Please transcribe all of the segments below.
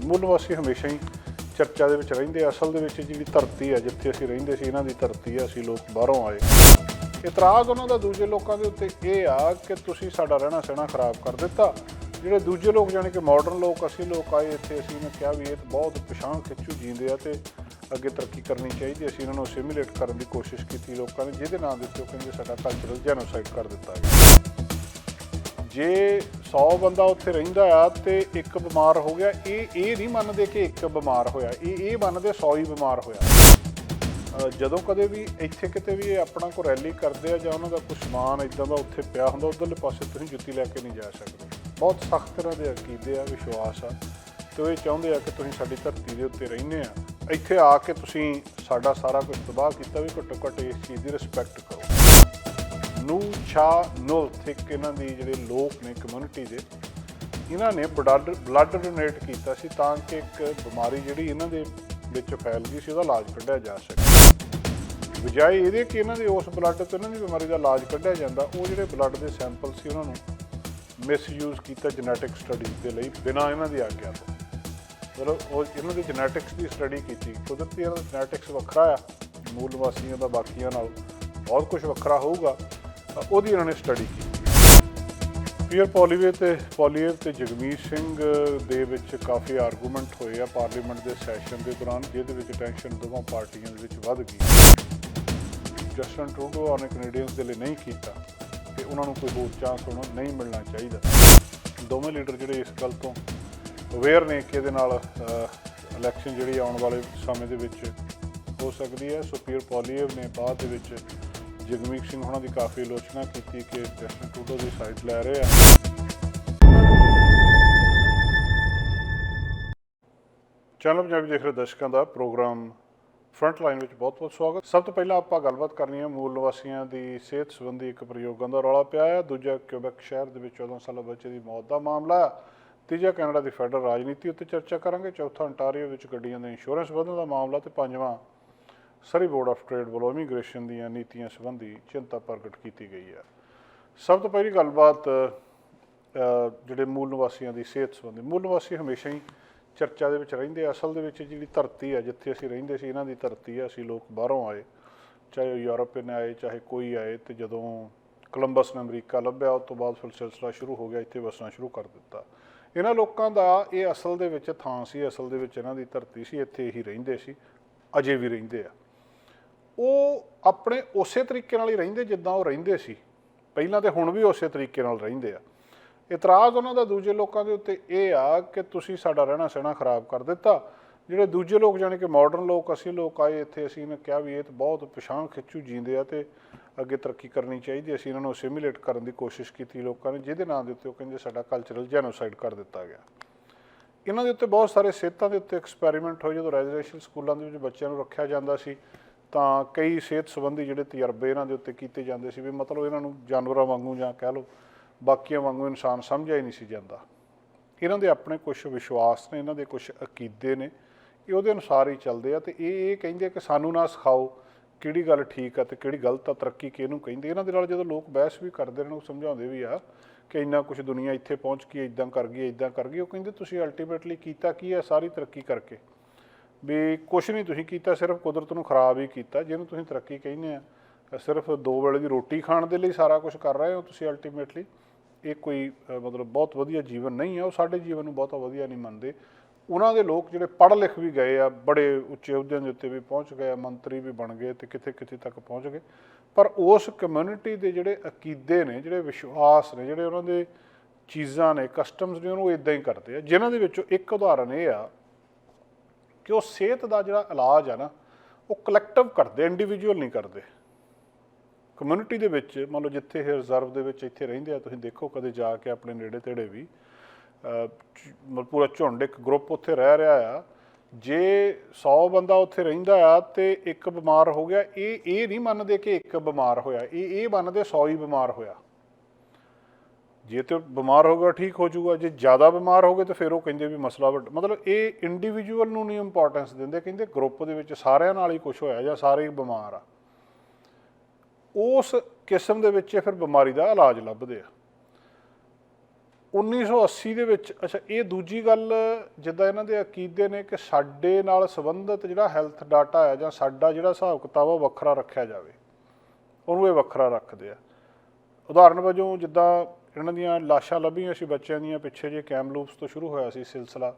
ਮੁੱਲ ਨਿਵਾਸੀ ਹਮੇਸ਼ਾ ਹੀ ਚਰਚਾ ਦੇ ਵਿੱਚ ਰਹਿੰਦੇ ਆ। ਅਸਲ ਦੇ ਵਿੱਚ ਜਿਹੜੀ ਧਰਤੀ ਆ, ਜਿੱਥੇ ਅਸੀਂ ਰਹਿੰਦੇ ਸੀ, ਇਹਨਾਂ ਦੀ ਧਰਤੀ ਆ। ਅਸੀਂ ਲੋਕ ਬਾਹਰੋਂ ਆਏ। ਇਤਰਾਜ਼ ਉਹਨਾਂ ਦਾ, ਦੂਜੇ ਲੋਕਾਂ ਦੇ ਉੱਤੇ ਇਹ ਆ ਕਿ ਤੁਸੀਂ ਸਾਡਾ ਰਹਿਣਾ ਸਹਿਣਾ ਖਰਾਬ ਕਰ ਦਿੱਤਾ। ਜਿਹੜੇ ਦੂਜੇ ਲੋਕ, ਜਾਣੀ ਕਿ ਮਾਡਰਨ ਲੋਕ, ਅਸੀਂ ਲੋਕ ਆਏ ਇੱਥੇ, ਅਸੀਂ ਨੇ ਕਿਹਾ ਵੀ ਇਹ ਤਾਂ ਬਹੁਤ ਪਛਾਣ ਖਿੱਚੂ ਜੀਂਦੇ ਆ ਤੇ ਅੱਗੇ ਤਰੱਕੀ ਕਰਨੀ ਚਾਹੀਦੀ ਅਸੀਂ ਇਹਨਾਂ ਨੂੰ ਅਸਿਮੀਲੇਟ ਕਰਨ ਦੀ ਕੋਸ਼ਿਸ਼ ਕੀਤੀ ਲੋਕਾਂ ਨੇ, ਜਿਹਦੇ ਨਾਂ ਦੇ ਉੱਤੇ ਉਹ ਕਹਿੰਦੇ ਸਾਡਾ ਕਲਚਰਲ ਜੈਨੋਸਾਈਡ ਕਰ ਦਿੱਤਾ ਗਿਆ। ਜੇ 100 ਬੰਦਾ ਉੱਥੇ ਰਹਿੰਦਾ ਆ ਤੇ ਇੱਕ ਬਿਮਾਰ ਹੋ ਗਿਆ, ਇਹ ਇਹ ਨਹੀਂ ਮੰਨਦੇ ਕਿ ਇੱਕ ਬਿਮਾਰ ਹੋਇਆ, ਇਹ ਇਹ ਮੰਨਦੇ 100 ਹੀ ਬਿਮਾਰ ਹੋਇਆ। ਜਦੋਂ ਕਦੇ ਵੀ ਇੱਥੇ ਕਿਤੇ ਵੀ ਇਹ ਆਪਣਾ ਕੋ ਰੈਲੀ ਕਰਦੇ ਆ ਜਾਂ ਉਹਨਾਂ ਦਾ ਕੁਝ ਸਮਾਨ ਇਦਾਂ ਦਾ ਉੱਥੇ ਪਿਆ ਹੁੰਦਾ, ਉਧਰਲੇ ਪਾਸੇ ਤੁਸੀਂ ਜੁੱਤੀ ਲੈ ਕੇ ਨਹੀਂ ਜਾ ਸਕਦੇ। ਬਹੁਤ ਸਖਤ ਤਰ੍ਹਾਂ ਦੇ ਅਕੀਦੇ ਆ, ਵਿਸ਼ਵਾਸ ਆ, ਤੇ ਉਹ ਇਹ ਚਾਹੁੰਦੇ ਆ ਕਿ ਤੁਸੀਂ ਸਾਡੀ ਧਰਤੀ ਦੇ ਉੱਤੇ ਰਹਿੰਦੇ ਆ। ਇੱਥੇ ਆ ਕੇ ਤੁਸੀਂ ਸਾਡਾ ਸਾਰਾ ਕੁਝ ਤਬਾਹ ਕੀਤਾ ਵੀ ਘੱਟੋ ਘੱਟ ਇਸ ਚੀਜ਼ ਦੀ ਰਿਸਪੈਕਟ ਕਰੋ। ਨੂੰ ਛਾ ਨੁਲ ਥਿਕ ਇਹਨਾਂ ਦੀ ਜਿਹੜੇ ਲੋਕ ਨੇ ਕਮਿਊਨਿਟੀ ਦੇ, ਇਹਨਾਂ ਨੇ ਬਲੱਡ ਬਲੱਡ ਡੋਨੇਟ ਕੀਤਾ ਸੀ ਤਾਂ ਕਿ ਇੱਕ ਬਿਮਾਰੀ ਜਿਹੜੀ ਇਹਨਾਂ ਦੇ ਵਿੱਚ ਫੈਲ ਗਈ ਸੀ, ਉਹਦਾ ਇਲਾਜ ਕੱਢਿਆ ਜਾ ਸਕੇ। ਬਜਾਏ ਇਹਦੇ ਕਿ ਇਹਨਾਂ ਦੇ ਉਸ ਬਲੱਡ ਤੋਂ ਇਹਨਾਂ ਦੀ ਬਿਮਾਰੀ ਦਾ ਇਲਾਜ ਕੱਢਿਆ ਜਾਂਦਾ, ਉਹ ਜਿਹੜੇ ਬਲੱਡ ਦੇ ਸੈਂਪਲ ਸੀ ਉਹਨਾਂ ਨੂੰ ਮਿਸਯੂਜ਼ ਕੀਤਾ ਜੈਨੇਟਿਕ ਸਟੱਡੀਜ਼ ਦੇ ਲਈ ਬਿਨਾਂ ਇਹਨਾਂ ਦੀ ਆਗਿਆ ਤੋਂ। ਮਤਲਬ ਉਹ ਇਹਨਾਂ ਦੀ ਜੈਨੇਟਿਕਸ ਦੀ ਸਟੱਡੀ ਕੀਤੀ, ਕੁਦਰਤੀ ਇਹਨਾਂ ਦਾ ਜੈਨੇਟਿਕਸ ਵੱਖਰਾ ਆ, ਮੂਲ ਨਿਵਾਸੀਆਂ ਦਾ, ਬਾਕੀਆਂ ਨਾਲ ਬਹੁਤ ਕੁਝ ਵੱਖਰਾ ਹੋਊਗਾ। ਤਾਂ ਉਹਦੀ ਇਹਨਾਂ ਨੇ ਸਟੱਡੀ ਕੀਤੀ। ਪੀਅਰ ਪੋਲੀਵੇ ਤੇ ਪੋਲੀਏਵ ਤੇ ਜਗਮੀਤ ਸਿੰਘ ਦੇ ਵਿੱਚ ਕਾਫੀ ਆਰਗੂਮੈਂਟ ਹੋਏ ਆ ਪਾਰਲੀਮੈਂਟ ਦੇ ਸੈਸ਼ਨ ਦੇ ਦੌਰਾਨ, ਜਿਹਦੇ ਵਿੱਚ ਟੈਂਸ਼ਨ ਦੋਵਾਂ ਪਾਰਟੀਆਂ ਦੇ ਵਿੱਚ ਵੱਧ ਗਈ। ਜਸਟਨ ਟਰੂਡੋ ਉਹਨੇ ਕੈਨੇਡੀਅਨਸ ਦੇ ਲਈ ਨਹੀਂ ਕੀਤਾ ਤੇ ਉਹਨਾਂ ਨੂੰ ਕੋਈ ਹੋਰ ਚਾਂਸ ਹੁਣ ਨਹੀਂ ਮਿਲਣਾ ਚਾਹੀਦਾ। ਦੋਵੇਂ ਲੀਡਰ ਜਿਹੜੇ ਇਸ ਗੱਲ ਤੋਂ ਅਵੇਅਰ ਨੇ ਕਿ ਇਹਦੇ ਨਾਲ ਇਲੈਕਸ਼ਨ ਜਿਹੜੀ ਆਉਣ ਵਾਲੇ ਸਮੇਂ ਦੇ ਵਿੱਚ ਹੋ ਸਕਦੀ ਹੈ। ਸੋ ਪੀਅਰ ਪੋਲੀਏਵ ਨੇ ਬਾਅਦ ਦੇ ਵਿੱਚ ਜਗਮੀਤ ਸਿੰਘ ਉਹਨਾਂ ਦੀ ਕਾਫੀ ਆਲੋਚਨਾ ਕੀਤੀ ਕਿ ਜਸਟਨ ਟਰੂਡੋ ਦੀ ਸਾਈਡ ਲੈ ਰਹੇ ਆ। ਚੈਨਲ ਪੰਜਾਬੀ ਦੇਖ ਰਹੇ ਦਰਸ਼ਕਾਂ ਦਾ ਪ੍ਰੋਗਰਾਮ ਫਰੰਟ ਲਾਈਨ ਵਿੱਚ ਬਹੁਤ-ਬਹੁਤ ਸਵਾਗਤ। ਸਭ ਤੋਂ ਪਹਿਲਾਂ ਆਪਾਂ ਗੱਲਬਾਤ ਕਰਨੀ ਹੈ ਮੂਲ ਨਿਵਾਸੀਆਂ ਦੀ ਸਿਹਤ ਸੰਬੰਧੀ ਇੱਕ ਪ੍ਰਯੋਗਾਂ ਦਾ ਰੌਲਾ ਪਿਆ ਹੈ ਦੂਜਾ ਕਿਊਬੈਕ ਸ਼ਹਿਰ ਦੇ ਵਿੱਚ 14 ਸਾਲਾ ਬੱਚੇ ਦੀ ਮੌਤ ਦਾ ਮਾਮਲਾ ਤੀਜਾ ਕੈਨੇਡਾ ਦੀ ਫੈਡਰਲ ਰਾਜਨੀਤੀ ਉੱਤੇ ਚਰਚਾ ਕਰਾਂਗੇ। ਚੌਥਾ ਅੰਟਾਰੀਓ ਵਿੱਚ ਗੱਡੀਆਂ ਦੇ ਇੰਸ਼ੋਰੈਂਸ ਵਧਣ ਦਾ ਮਾਮਲਾ ਤੇ ਪੰਜਵਾਂ ਸਰੀ ਬੋਰਡ ਆਫ ਟ੍ਰੇਡ ਵੱਲੋਂ ਇਮੀਗ੍ਰੇਸ਼ਨ ਦੀਆਂ ਨੀਤੀਆਂ ਸੰਬੰਧੀ ਚਿੰਤਾ ਪ੍ਰਗਟ ਕੀਤੀ ਗਈ ਹੈ। ਸਭ ਤੋਂ ਪਹਿਲੀ ਗੱਲਬਾਤ ਜਿਹੜੇ ਮੂਲ ਨਿਵਾਸੀਆਂ ਦੀ ਸਿਹਤ ਸੰਬੰਧੀ, ਮੂਲ ਨਿਵਾਸੀ ਹਮੇਸ਼ਾ ਹੀ ਚਰਚਾ ਦੇ ਵਿੱਚ ਰਹਿੰਦੇ ਆ। ਅਸਲ ਦੇ ਵਿੱਚ ਜਿਹੜੀ ਧਰਤੀ ਹੈ ਜਿੱਥੇ ਅਸੀਂ ਰਹਿੰਦੇ ਸੀ, ਇਹਨਾਂ ਦੀ ਧਰਤੀ ਹੈ ਅਸੀਂ ਲੋਕ ਬਾਹਰੋਂ ਆਏ, ਚਾਹੇ ਉਹ ਯੂਰਪੀਅਨ ਆਏ, ਚਾਹੇ ਕੋਈ ਆਏ, ਤੇ ਜਦੋਂ ਕੋਲੰਬਸ ਨੇ ਅਮਰੀਕਾ ਲੱਭਿਆ, ਉਸ ਤੋਂ ਬਾਅਦ ਫਿਰ ਸਿਲਸਿਲਾ ਸ਼ੁਰੂ ਹੋ ਗਿਆ, ਇੱਥੇ ਵਸਣਾ ਸ਼ੁਰੂ ਕਰ ਦਿੱਤਾ। ਇਹਨਾਂ ਲੋਕਾਂ ਦਾ ਇਹ ਅਸਲ ਦੇ ਵਿੱਚ ਥਾਂ ਸੀ, ਅਸਲ ਦੇ ਵਿੱਚ ਇਹਨਾਂ ਦੀ ਧਰਤੀ ਸੀ, ਇੱਥੇ ਹੀ ਰਹਿੰਦੇ ਸੀ, ਅਜੇ ਵੀ ਰਹਿੰਦੇ ਆ। ਉਹ ਆਪਣੇ ਉਸੇ ਤਰੀਕੇ ਨਾਲ ਹੀ ਰਹਿੰਦੇ ਜਿੱਦਾਂ ਉਹ ਰਹਿੰਦੇ ਸੀ। ਪਹਿਲਾਂ ਤੇ ਹੁਣ ਵੀ ਉਸੇ ਤਰੀਕੇ ਨਾਲ ਰਹਿੰਦੇ ਆ। ਇਤਰਾਜ਼ ਉਹਨਾਂ ਦਾ ਦੂਜੇ ਲੋਕਾਂ ਦੇ ਉੱਤੇ ਇਹ ਆ ਕਿ ਤੁਸੀਂ ਸਾਡਾ ਰਹਿਣਾ ਸਹਿਣਾ ਖਰਾਬ ਕਰ ਦਿੱਤਾ। ਜਿਹੜੇ ਦੂਜੇ ਲੋਕ ਜਾਣੀ ਕਿ ਮਾਡਰਨ ਲੋਕ, ਅਸੀਂ ਲੋਕ ਆਏ ਇੱਥੇ, ਅਸੀਂ ਨੇ ਕਿਹਾ ਵੀ ਇਹ ਤਾਂ ਬਹੁਤ ਪਛਾਣ ਖਿੱਚੂ ਜੀਂਦੇ ਆ ਤੇ ਅੱਗੇ ਤਰੱਕੀ ਕਰਨੀ ਚਾਹੀਦੀ ਅਸੀਂ ਇਹਨਾਂ ਨੂੰ ਅਸਿਮੀਲੇਟ ਕਰਨ ਦੀ ਕੋਸ਼ਿਸ਼ ਕੀਤੀ ਲੋਕਾਂ ਨੇ, ਜਿਹਦੇ ਨਾਂ ਦੇ ਉੱਤੇ ਉਹ ਕਹਿੰਦੇ ਸਾਡਾ ਕਲਚਰਲ ਜੈਨੋਸਾਈਡ ਕਰ ਦਿੱਤਾ ਗਿਆ। ਇਹਨਾਂ ਦੇ ਉੱਤੇ ਬਹੁਤ ਸਾਰੇ ਸਿਹਤਾਂ ਦੇ ਉੱਤੇ ਐਕਸਪੈਰੀਮੈਂਟ ਹੋਏ ਜਦੋਂ ਰੈਜ਼ੀਡੈਂਸ਼ੀਅਲ ਸਕੂਲਾਂ ਦੇ ਵਿੱਚ ਬੱਚਿਆਂ ਨੂੰ ਰੱਖਿਆ ਜਾਂਦਾ ਸੀ। ਤਾਂ ਕਈ ਸਿਹਤ ਸੰਬੰਧੀ ਜਿਹੜੇ ਤਜਰਬੇ ਇਹਨਾਂ ਦੇ ਉੱਤੇ ਕੀਤੇ ਜਾਂਦੇ ਸੀ ਵੀ ਮਤਲਬ ਇਹਨਾਂ ਨੂੰ ਜਾਨਵਰਾਂ ਵਾਂਗੂ ਜਾਂ ਕਹਿ ਲਓ ਬਾਕੀਆਂ ਵਾਂਗੂ ਇਨਸਾਨ ਸਮਝਿਆ ਹੀ ਨਹੀਂ ਸੀ ਜਾਂਦਾ। ਇਹਨਾਂ ਦੇ ਆਪਣੇ ਕੁਝ ਵਿਸ਼ਵਾਸ ਨੇ, ਇਹਨਾਂ ਦੇ ਕੁਝ ਅਕੀਦੇ ਨੇ, ਇਹ ਉਹਦੇ ਅਨੁਸਾਰ ਹੀ ਚੱਲਦੇ ਆ ਤੇ ਇਹ ਇਹ ਕਹਿੰਦੇ ਕਿ ਸਾਨੂੰ ਨਾ ਸਿਖਾਓ ਕਿਹੜੀ ਗੱਲ ਠੀਕ ਆ ਤੇ ਕਿਹੜੀ ਗਲਤ ਆ, ਤਰੱਕੀ ਕਿਹਨੂੰ ਕਹਿੰਦੇ ਇਹਨਾਂ ਦੇ ਨਾਲ ਜਦੋਂ ਲੋਕ ਬਹਿਸ ਵੀ ਕਰਦੇ ਨੇ, ਉਹ ਸਮਝਾਉਂਦੇ ਵੀ ਆ ਕਿ ਇੰਨਾ ਕੁਝ ਦੁਨੀਆ ਇੱਥੇ ਪਹੁੰਚ ਗਈ ਇਦਾਂ ਕਰ ਗਈ ਇਦਾਂ ਕਰ ਗਈ। ਉਹ ਕਹਿੰਦੇ ਤੁਸੀਂ ਅਲਟੀਮੇਟਲੀ ਕੀਤਾ ਕੀ ਹੈ ਸਾਰੀ ਤਰੱਕੀ ਕਰਕੇ? ਵੀ ਕੁਝ ਨਹੀਂ ਤੁਸੀਂ ਕੀਤਾ, ਸਿਰਫ ਕੁਦਰਤ ਨੂੰ ਖਰਾਬ ਹੀ ਕੀਤਾ, ਜਿਹਨੂੰ ਤੁਸੀਂ ਤਰੱਕੀ ਕਹਿੰਦੇ ਆ। ਸਿਰਫ ਦੋ ਵੇਲੇ ਦੀ ਰੋਟੀ ਖਾਣ ਦੇ ਲਈ ਸਾਰਾ ਕੁਝ ਕਰ ਰਹੇ ਹੋ ਤੁਸੀਂ ਅਲਟੀਮੇਟਲੀ ਇਹ ਕੋਈ ਮਤਲਬ ਬਹੁਤ ਵਧੀਆ ਜੀਵਨ ਨਹੀਂ ਹੈ ਉਹ ਸਾਡੇ ਜੀਵਨ ਨੂੰ ਬਹੁਤਾ ਵਧੀਆ ਨਹੀਂ ਮੰਨਦੇ। ਉਹਨਾਂ ਦੇ ਲੋਕ ਜਿਹੜੇ ਪੜ੍ਹ ਲਿਖ ਵੀ ਗਏ ਆ, ਬੜੇ ਉੱਚੇ ਅਹੁਦਿਆਂ ਦੇ ਉੱਤੇ ਵੀ ਪਹੁੰਚ ਗਏ ਆ, ਮੰਤਰੀ ਵੀ ਬਣ ਗਏ ਤੇ ਕਿੱਥੇ ਕਿੱਥੇ ਤੱਕ ਪਹੁੰਚ ਗਏ। ਪਰ ਉਸ ਕਮਿਊਨਿਟੀ ਦੇ ਜਿਹੜੇ ਅਕੀਦੇ ਨੇ, ਜਿਹੜੇ ਵਿਸ਼ਵਾਸ ਨੇ, ਜਿਹੜੇ ਉਹਨਾਂ ਦੇ ਚੀਜ਼ਾਂ ਨੇ ਕਸਟਮਸ ਨੇ, ਉਹਨੂੰ ਇਦਾਂ ਹੀ ਕਰਦੇ ਆ। ਜਿਨ੍ਹਾਂ ਦੇ ਵਿੱਚੋਂ ਇੱਕ ਉਦਾਹਰਨ ਇਹ ਆ ਕਿ ਉਹ ਸਿਹਤ ਦਾ ਜਿਹੜਾ ਇਲਾਜ ਹੈ ਨਾ, ਉਹ ਕਲੈਕਟਿਵ ਕਰਦੇ ਇੰਡੀਵਿਜੂਅਲ ਨਹੀਂ ਕਰਦੇ। ਕਮਿਊਨਿਟੀ ਦੇ ਵਿੱਚ, ਮੰਨ ਲਓ ਜਿੱਥੇ ਇਹ ਰਿਜ਼ਰਵ ਦੇ ਵਿੱਚ ਇੱਥੇ ਰਹਿੰਦੇ ਆ, ਤੁਸੀਂ ਦੇਖੋ ਕਦੇ ਜਾ ਕੇ ਆਪਣੇ ਨੇੜੇ ਤੇੜੇ ਵੀ ਮਤਲਬ ਪੂਰਾ ਝੁੰਡ ਇੱਕ ਗਰੁੱਪ ਉੱਥੇ ਰਹਿ ਰਿਹਾ ਆ। ਜੇ 100 ਬੰਦਾ ਉੱਥੇ ਰਹਿੰਦਾ ਆ ਤੇ ਇੱਕ ਬਿਮਾਰ ਹੋ ਗਿਆ, ਇਹ ਇਹ ਨਹੀਂ ਮੰਨਦੇ ਕਿ ਇੱਕ ਬਿਮਾਰ ਹੋਇਆ, ਇਹ ਇਹ ਮੰਨਦੇ 100 ਹੀ ਬਿਮਾਰ ਹੋਇਆ। ਜੇ ਤੇ ਬਿਮਾਰ ਹੋ ਗਿਆ, ਠੀਕ ਹੋ ਜਾਊਗਾ। ਜੇ ਜ਼ਿਆਦਾ ਬਿਮਾਰ ਹੋ ਗਏ ਤਾਂ ਫਿਰ ਉਹ ਕਹਿੰਦੇ ਵੀ ਮਸਲਾ ਵੱਡ, ਮਤਲਬ ਇਹ ਇੰਡੀਵਿਜੂਅਲ ਨੂੰ ਨਹੀਂ ਇੰਪੋਰਟੈਂਸ ਦਿੰਦੇ। ਕਹਿੰਦੇ ਗਰੁੱਪ ਦੇ ਵਿੱਚ ਸਾਰਿਆਂ ਨਾਲ ਹੀ ਕੁਝ ਹੋਇਆ ਜਾਂ ਸਾਰੇ ਹੀ ਬਿਮਾਰ ਆ। ਉਸ ਕਿਸਮ ਦੇ ਵਿੱਚ ਇਹ ਫਿਰ ਬਿਮਾਰੀ ਦਾ ਇਲਾਜ ਲੱਭਦੇ ਆ। 1980 ਦੇ ਵਿੱਚ, ਅੱਛਾ, ਇਹ ਦੂਜੀ ਗੱਲ ਜਿੱਦਾਂ ਇਹਨਾਂ ਦੇ ਅਕੀਦੇ ਨੇ ਕਿ ਸਾਡੇ ਨਾਲ ਸੰਬੰਧਿਤ ਜਿਹੜਾ ਹੈਲਥ ਡਾਟਾ ਹੈ ਜਾਂ ਸਾਡਾ ਜਿਹੜਾ ਹਿਸਾਬ ਕਿਤਾਬ ਆ, ਉਹ ਵੱਖਰਾ ਰੱਖਿਆ ਜਾਵੇ। ਉਹਨੂੰ ਇਹ ਵੱਖਰਾ ਰੱਖਦੇ ਆ। ਉਦਾਹਰਨ ਵਜੋਂ ਜਿੱਦਾਂ ਇਹਨਾਂ ਦੀਆਂ ਲਾਸ਼ਾਂ ਲੱਭੀਆਂ ਸੀ ਬੱਚਿਆਂ ਦੀਆਂ, ਪਿੱਛੇ ਜੇ ਕੈਮਲੂਪਸ ਤੋਂ ਸ਼ੁਰੂ ਹੋਇਆ ਸੀ ਸਿਲਸਿਲਾ।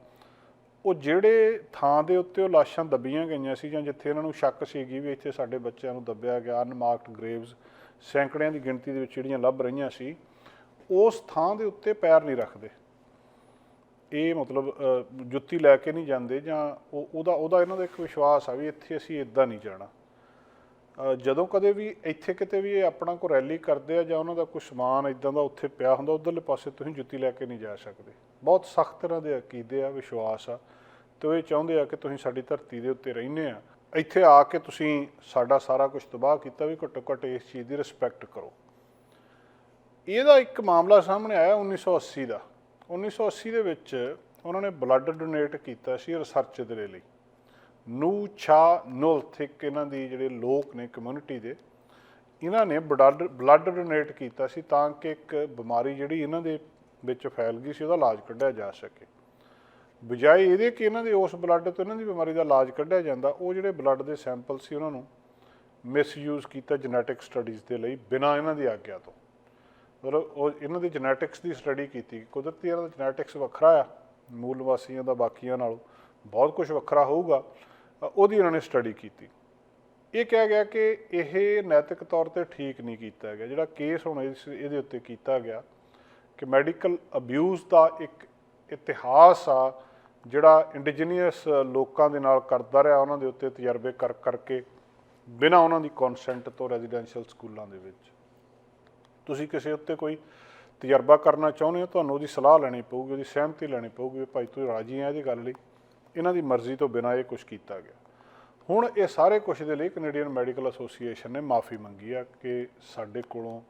ਉਹ ਜਿਹੜੇ ਥਾਂ ਦੇ ਉੱਤੇ ਉਹ ਲਾਸ਼ਾਂ ਦੱਬੀਆਂ ਗਈਆਂ ਸੀ ਜਾਂ ਜਿੱਥੇ ਇਹਨਾਂ ਨੂੰ ਸ਼ੱਕ ਸੀਗੀ ਵੀ ਇੱਥੇ ਸਾਡੇ ਬੱਚਿਆਂ ਨੂੰ ਦੱਬਿਆ ਗਿਆ, ਅਨਮਾਰਕਡ ਗ੍ਰੇਵਸ ਸੈਂਕੜਿਆਂ ਦੀ ਗਿਣਤੀ ਦੇ ਵਿੱਚ ਜਿਹੜੀਆਂ ਲੱਭ ਰਹੀਆਂ ਸੀ, ਉਸ ਥਾਂ ਦੇ ਉੱਤੇ ਪੈਰ ਨਹੀਂ ਰੱਖਦੇ। ਇਹ ਮਤਲਬ ਜੁੱਤੀ ਲੈ ਕੇ ਨਹੀਂ ਜਾਂਦੇ ਜਾਂ ਉਹ, ਉਹਦਾ ਉਹਦਾ ਇਹਨਾਂ ਦਾ ਇੱਕ ਵਿਸ਼ਵਾਸ ਆ ਵੀ ਇੱਥੇ ਅਸੀਂ ਇਦਾਂ ਨਹੀਂ ਜਾਣਾ। ਜਦੋਂ ਕਦੇ ਵੀ ਇੱਥੇ ਕਿਤੇ ਵੀ ਇਹ ਆਪਣਾ ਕੋ ਰੈਲੀ ਕਰਦੇ ਆ ਜਾਂ ਉਹਨਾਂ ਦਾ ਕੋਈ ਸਮਾਨ ਇਦਾਂ ਦਾ ਉੱਥੇ ਪਿਆ ਹੁੰਦਾ, ਉਧਰਲੇ ਪਾਸੇ ਤੁਸੀਂ ਜੁੱਤੀ ਲੈ ਕੇ ਨਹੀਂ ਜਾ ਸਕਦੇ। ਬਹੁਤ ਸਖਤ ਤਰ੍ਹਾਂ ਦੇ ਅਕੀਦੇ ਆ, ਵਿਸ਼ਵਾਸ ਆ। ਤੇ ਉਹ ਇਹ ਚਾਹੁੰਦੇ ਆ ਕਿ ਤੁਸੀਂ ਸਾਡੀ ਧਰਤੀ ਦੇ ਉੱਤੇ ਰਹਿੰਦੇ ਆ। ਇੱਥੇ ਆ ਕੇ ਤੁਸੀਂ ਸਾਡਾ ਸਾਰਾ ਕੁਝ ਤਬਾਹ ਕੀਤਾ ਵੀ ਘੱਟੋ ਘੱਟ ਇਸ ਚੀਜ਼ ਦੀ ਰਿਸਪੈਕਟ ਕਰੋ। ਇਹਦਾ ਇੱਕ ਮਾਮਲਾ ਸਾਹਮਣੇ ਆਇਆ 1980 ਦਾ। 1980 ਦੇ ਵਿੱਚ ਉਹਨਾਂ ਨੇ ਬਲੱਡ ਡੋਨੇਟ ਕੀਤਾ ਸੀ ਰਿਸਰਚ ਦੇ ਲਈ। ਨੂ ਛਾ ਨੁਲਥਿਕ ਇਹਨਾਂ ਦੀ ਜਿਹੜੇ ਲੋਕ ਨੇ ਕਮਿਊਨਿਟੀ ਦੇ, ਇਹਨਾਂ ਨੇ ਬਲੱਡ ਬਲੱਡ ਡੋਨੇਟ ਕੀਤਾ ਸੀ ਤਾਂ ਕਿ ਇੱਕ ਬਿਮਾਰੀ ਜਿਹੜੀ ਇਹਨਾਂ ਦੇ ਵਿੱਚ ਫੈਲ ਗਈ ਸੀ, ਉਹਦਾ ਇਲਾਜ ਕੱਢਿਆ ਜਾ ਸਕੇ। ਬਜਾਏ ਇਹਦੇ ਕਿ ਇਹਨਾਂ ਦੇ ਉਸ ਬਲੱਡ ਤੋਂ ਇਹਨਾਂ ਦੀ ਬਿਮਾਰੀ ਦਾ ਇਲਾਜ ਕੱਢਿਆ ਜਾਂਦਾ, ਉਹ ਜਿਹੜੇ ਬਲੱਡ ਦੇ ਸੈਂਪਲ ਸੀ ਉਹਨਾਂ ਨੂੰ ਮਿਸਯੂਜ਼ ਕੀਤਾ ਜੈਨੇਟਿਕ ਸਟੱਡੀਜ਼ ਦੇ ਲਈ ਬਿਨਾਂ ਇਹਨਾਂ ਦੀ ਆਗਿਆ ਤੋਂ। ਮਤਲਬ ਉਹ ਇਹਨਾਂ ਦੀ ਜੈਨੇਟਿਕਸ ਦੀ ਸਟੱਡੀ ਕੀਤੀ, ਕੁਦਰਤੀ ਇਹਨਾਂ ਦਾ ਜੈਨੇਟਿਕਸ ਵੱਖਰਾ ਆ, ਮੂਲ ਵਾਸੀਆਂ ਦਾ ਬਾਕੀਆਂ ਨਾਲੋਂ ਬਹੁਤ ਕੁਝ ਵੱਖਰਾ ਹੋਊਗਾ। ਉਹਦੀ ਉਹਨਾਂ ਨੇ ਸਟੱਡੀ ਕੀਤੀ। ਇਹ ਕਿਹਾ ਗਿਆ ਕਿ ਇਹ ਨੈਤਿਕ ਤੌਰ ਤੇ ਠੀਕ ਨਹੀਂ ਕੀਤਾ ਗਿਆ। ਜਿਹੜਾ ਕੇਸ ਹੁਣ ਇਹਦੇ ਉੱਤੇ ਕੀਤਾ ਗਿਆ ਕਿ ਮੈਡੀਕਲ ਅਬਿਊਜ਼ ਦਾ ਇੱਕ ਇਤਿਹਾਸ ਆ, ਜਿਹੜਾ ਇੰਡੀਜੀਨੀਅਸ ਲੋਕਾਂ ਦੇ ਨਾਲ ਕਰਦਾ ਰਿਹਾ, ਉਹਨਾਂ ਦੇ ਉੱਤੇ ਤਜਰਬੇ ਕਰ, ਕਰਕੇ ਬਿਨਾਂ ਉਹਨਾਂ ਦੀ ਕਨਸੈਂਟ ਤੋਂ ਰੈਜ਼ੀਡੈਂਸ਼ੀਅਲ ਸਕੂਲਾਂ ਦੇ ਵਿੱਚ। ਤੁਸੀਂ ਕਿਸੇ ਉੱਤੇ ਕੋਈ ਤਜਰਬਾ ਕਰਨਾ ਚਾਹੁੰਦੇ ਹੋ, ਤੁਹਾਨੂੰ ਉਹਦੀ ਸਲਾਹ ਲੈਣੀ ਪਊਗੀ, ਉਹਦੀ ਸਹਿਮਤੀ ਲੈਣੀ ਪਊਗੀ ਵੀ ਭਾਈ ਤੁਸੀਂ ਰਾਜੀ ਆ ਇਹਦੀ ਗੱਲ ਲਈ। ਇਹਨਾਂ ਦੀ ਮਰਜ਼ੀ ਤੋਂ ਬਿਨਾਂ ਇਹ ਕੁਝ ਕੀਤਾ ਗਿਆ। ਹੁਣ ਇਹ ਸਾਰੇ ਕੁਝ ਦੇ ਲਈ ਕੈਨੇਡੀਅਨ ਮੈਡੀਕਲ ਐਸੋਸੀਏਸ਼ਨ ਨੇ ਮਾਫੀ ਮੰਗੀ ਆ ਕਿ ਸਾਡੇ ਕੋਲੋਂ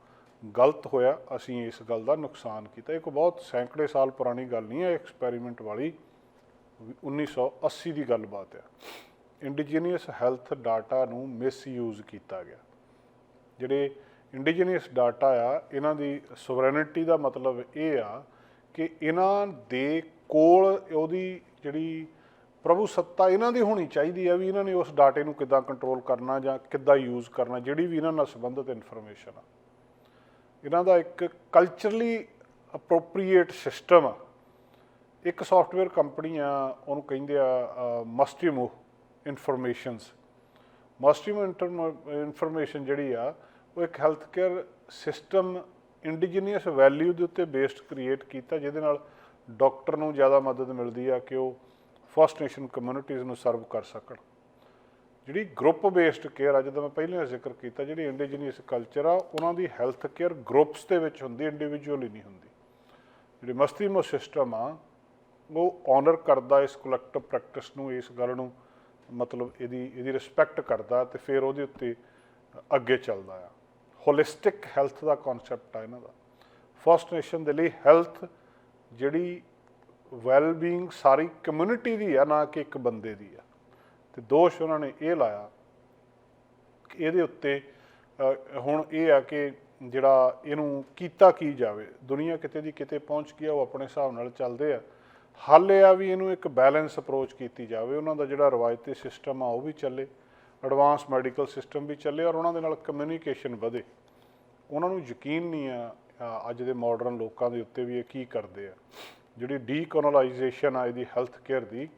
ਗਲਤ ਹੋਇਆ, ਅਸੀਂ ਇਸ ਗੱਲ ਦਾ ਨੁਕਸਾਨ ਕੀਤਾ। ਇਹ ਕੋਈ ਬਹੁਤ ਸੈਂਕੜੇ ਸਾਲ ਪੁਰਾਣੀ ਗੱਲ ਨਹੀਂ ਹੈ ਐਕਸਪੈਰੀਮੈਂਟ ਵਾਲੀ 1980 ਦੀ ਗੱਲਬਾਤ ਆ। ਇੰਡੀਜੀਨੀਅਸ ਹੈਲਥ ਡਾਟਾ ਨੂੰ ਮਿਸਯੂਜ਼ ਕੀਤਾ ਗਿਆ। ਜਿਹੜੇ ਇੰਡੀਜੀਨੀਅਸ ਡਾਟਾ ਆ, ਇਹਨਾਂ ਦੀ ਸੋਵਰੇਨਿਟੀ ਦਾ ਮਤਲਬ ਇਹ ਆ ਕਿ ਇਹਨਾਂ ਦੇ ਕੋਲ ਉਹਦੀ ਜਿਹੜੀ ਪ੍ਰਭੂ ਸੱਤਾ ਇਹਨਾਂ ਦੀ ਹੋਣੀ ਚਾਹੀਦੀ ਆ ਵੀ ਇਹਨਾਂ ਨੇ ਉਸ ਡਾਟੇ ਨੂੰ ਕਿੱਦਾਂ ਕੰਟਰੋਲ ਕਰਨਾ ਜਾਂ ਕਿੱਦਾਂ ਯੂਜ਼ ਕਰਨਾ, ਜਿਹੜੀ ਵੀ ਇਹਨਾਂ ਨਾਲ ਸੰਬੰਧਿਤ ਇਨਫੋਰਮੇਸ਼ਨ ਆ। ਇਹਨਾਂ ਦਾ ਇੱਕ ਕਲਚਰਲੀ ਅਪਰੋਪਰੀਏਟ ਸਿਸਟਮ ਆ। ਇੱਕ ਸੌਫਟਵੇਅਰ ਕੰਪਨੀ ਆ, ਉਹਨੂੰ ਕਹਿੰਦੇ ਆ ਮਸਟੀਮੋ ਇਨਫੋਰਮੇਸ਼ਨਸ ਮਸਟੀਮੋ ਇਨਫੋਰਮੇਸ਼ਨ ਜਿਹੜੀ ਆ, ਉਹ ਇੱਕ health care system indigenous value ਦੇ ਉੱਤੇ ਬੇਸਡ ਕ੍ਰੀਏਟ ਕੀਤਾ, ਜਿਹਦੇ ਨਾਲ ਡਾਕਟਰ ਨੂੰ ਜ਼ਿਆਦਾ ਮਦਦ ਮਿਲਦੀ ਆ ਕਿ ਉਹ ਫਸਟ ਨੇਸ਼ਨ ਕਮਿਊਨਿਟੀਜ਼ ਨੂੰ ਸਰਵ ਕਰ ਸਕਣ। ਜਿਹੜੀ ਗਰੁੱਪ ਬੇਸਡ ਕੇਅਰ ਆ, ਜਦੋਂ ਮੈਂ ਪਹਿਲਾਂ ਜ਼ਿਕਰ ਕੀਤਾ, ਜਿਹੜੀ ਇੰਡੀਜੀਨੀਅਸ ਕਲਚਰ ਆ, ਉਹਨਾਂ ਦੀ ਹੈਲਥ ਕੇਅਰ ਗਰੁੱਪਸ ਦੇ ਵਿੱਚ ਹੁੰਦੀ ਇੰਡੀਵਿਜੂਅਲੀ ਨਹੀਂ ਹੁੰਦੀ। ਜਿਹੜੀ ਮਸਤੀਮੋ ਸਿਸਟਮ ਆ, ਉਹ ਆਨਰ ਕਰਦਾ ਇਸ ਕਲੈਕਟਿਵ ਪ੍ਰੈਕਟਿਸ ਨੂੰ, ਇਸ ਗੱਲ ਨੂੰ, ਮਤਲਬ ਇਹਦੀ ਇਹਦੀ ਰਿਸਪੈਕਟ ਕਰਦਾ ਤੇ ਫਿਰ ਉਹਦੇ ਉੱਤੇ ਅੱਗੇ ਚੱਲਦਾ ਆ। ਹੋਲਿਸਟਿਕ ਹੈਲਥ ਦਾ ਕਨਸੈਪਟ ਆ ਇਹਨਾਂ ਦਾ। ਫਸਟ ਨੇਸ਼ਨ ਦੇ ਲਈ ਹੈਲਥ ਜਿਹੜੀ ਵੈਲ ਬੀਇੰਗ ਸਾਰੀ ਕਮਿਊਨਿਟੀ ਦੀ ਆ, ਨਾ ਕਿ ਇੱਕ ਬੰਦੇ ਦੀ ਆ। ਤੇ ਦੋਸ਼ ਉਹਨਾਂ ਨੇ ਇਹ ਲਾਇਆ ਕਿ ਇਹਦੇ ਉੱਤੇ ਹੁਣ ਇਹ ਆ ਕਿ ਜਿਹੜਾ ਇਹਨੂੰ ਕੀਤਾ ਕੀ ਜਾਵੇ, ਦੁਨੀਆ ਕਿਤੇ ਦੀ ਕਿਤੇ ਪਹੁੰਚ ਗਈ ਆ, ਉਹ ਆਪਣੇ ਹਿਸਾਬ ਨਾਲ ਚੱਲਦੇ ਆ। ਹੱਲ ਇਹ ਆ ਵੀ ਇਹਨੂੰ ਇੱਕ ਬੈਲੈਂਸ ਅਪਰੋਚ ਕੀਤੀ ਜਾਵੇ, ਉਹਨਾਂ ਦਾ ਜਿਹੜਾ ਰਵਾਇਤੀ ਸਿਸਟਮ ਆ, ਉਹ ਵੀ ਚੱਲੇ ਐਡਵਾਂਸ ਮੈਡੀਕਲ ਸਿਸਟਮ ਵੀ ਚੱਲੇ ਔਰ ਉਹਨਾਂ ਦੇ ਨਾਲ ਕਮਿਊਨੀਕੇਸ਼ਨ ਵਧੇ। ਉਹਨਾਂ ਨੂੰ ਯਕੀਨ ਨਹੀਂ ਆ ਅੱਜ ਦੇ ਮਾਡਰਨ ਲੋਕਾਂ ਦੇ ਉੱਤੇ ਵੀ ਇਹ ਕੀ ਕਰਦੇ ਆ। ਜਿਹੜੀ ਡੀਕੋਲੋਨਾਈਜੇਸ਼ਨ ਆ ਇਹਦੀ ਹੈਲਥ ਕੇਅਰ ਦੀ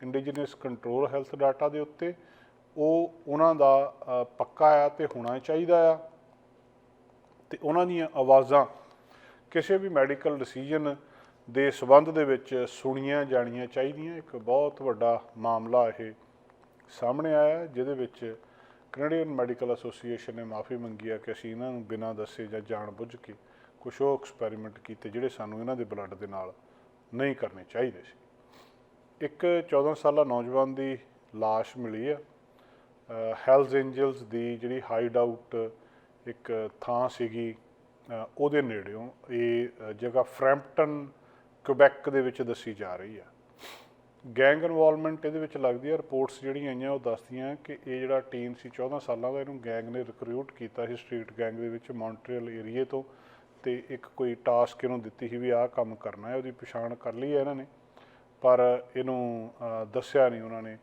ਇੰਡੀਜੀਨਸ ਕੰਟਰੋਲ ਹੈਲਥ ਡਾਟਾ ਦੇ ਉੱਤੇ, ਉਹ ਉਹਨਾਂ ਦਾ ਪੱਕਾ ਆ ਤੇ ਹੋਣਾ ਚਾਹੀਦਾ ਆ। ਤੇ ਉਹਨਾਂ ਦੀਆਂ ਆਵਾਜ਼ਾਂ ਕਿਸੇ ਵੀ ਮੈਡੀਕਲ ਡਿਸੀਜਨ ਦੇ ਸਬੰਧ ਦੇ ਵਿੱਚ ਸੁਣੀਆਂ ਜਾਣੀਆਂ ਚਾਹੀਦੀਆਂ। ਇੱਕ ਬਹੁਤ ਵੱਡਾ ਮਾਮਲਾ ਇਹ ਸਾਹਮਣੇ ਆਇਆ, ਜਿਹਦੇ ਵਿੱਚ ਕੈਨੇਡੀਅਨ ਮੈਡੀਕਲ ਐਸੋਸੀਏਸ਼ਨ ਨੇ ਮਾਫੀ ਮੰਗੀ ਆ ਕਿ ਅਸੀਂ ਇਹਨਾਂ ਨੂੰ ਬਿਨਾਂ ਦੱਸੇ ਜਾਂ ਜਾਣ ਬੁੱਝ ਕੇ ਕੁਝ ਉਹ ਐਕਸਪੈਰੀਮੈਂਟ ਕੀਤੇ ਜਿਹੜੇ ਸਾਨੂੰ ਇਹਨਾਂ ਦੇ ਬਲੱਡ ਦੇ ਨਾਲ ਨਹੀਂ ਕਰਨੇ ਚਾਹੀਦੇ ਸੀ। ਇੱਕ 14 ਸਾਲਾ ਨੌਜਵਾਨ ਦੀ ਲਾਸ਼ ਮਿਲੀ ਹੈ ਹੈਲਜ਼ ਐਂਜਲਸ ਦੀ ਜਿਹੜੀ ਹਾਈਡ ਆਊਟ ਇੱਕ ਥਾਂ ਸੀਗੀ ਉਹਦੇ ਨੇੜਿਓਂ ਇਹ ਜਗ੍ਹਾ ਫਰੈਂਪਟਨ ਕੁਬੈਕ ਦੇ ਵਿੱਚ ਦੱਸੀ ਜਾ ਰਹੀ ਹੈ ਗੈਂਗ ਇਨਵੋਲਵਮੈਂਟ ਇਹਦੇ ਵਿੱਚ ਲੱਗਦੀ ਹੈ ਰਿਪੋਰਟਸ ਜਿਹੜੀਆਂ ਆਈਆਂ ਉਹ ਦੱਸਦੀਆਂ ਕਿ ਇਹ ਜਿਹੜਾ ਟੀਮ ਸੀ 14 ਸਾਲਾਂ ਦਾ ਇਹਨੂੰ ਗੈਂਗ ਨੇ ਰਿਕਰੂਟ ਕੀਤਾ ਸੀ ਸਟਰੀਟ ਗੈਂਗ ਦੇ ਵਿੱਚ ਮੌਂਟਰੀਅਲ ਏਰੀਏ ਤੋਂ। ਤੇ ਇੱਕ ਕੋਈ ਟਾਸਕ ਇਹਨੂੰ ਦਿੱਤੀ ਸੀ ਵੀ ਆਹ ਕੰਮ ਕਰਨਾ ਹੈ, ਉਹਦੀ ਪਛਾਣ ਕਰ ਲਈ ਹੈ ਇਹਨਾਂ ਨੇ। ਪਰ ਇਹਨੂੰ ਦੱਸਿਆ ਨਹੀਂ ਉਹਨਾਂ ਨੇ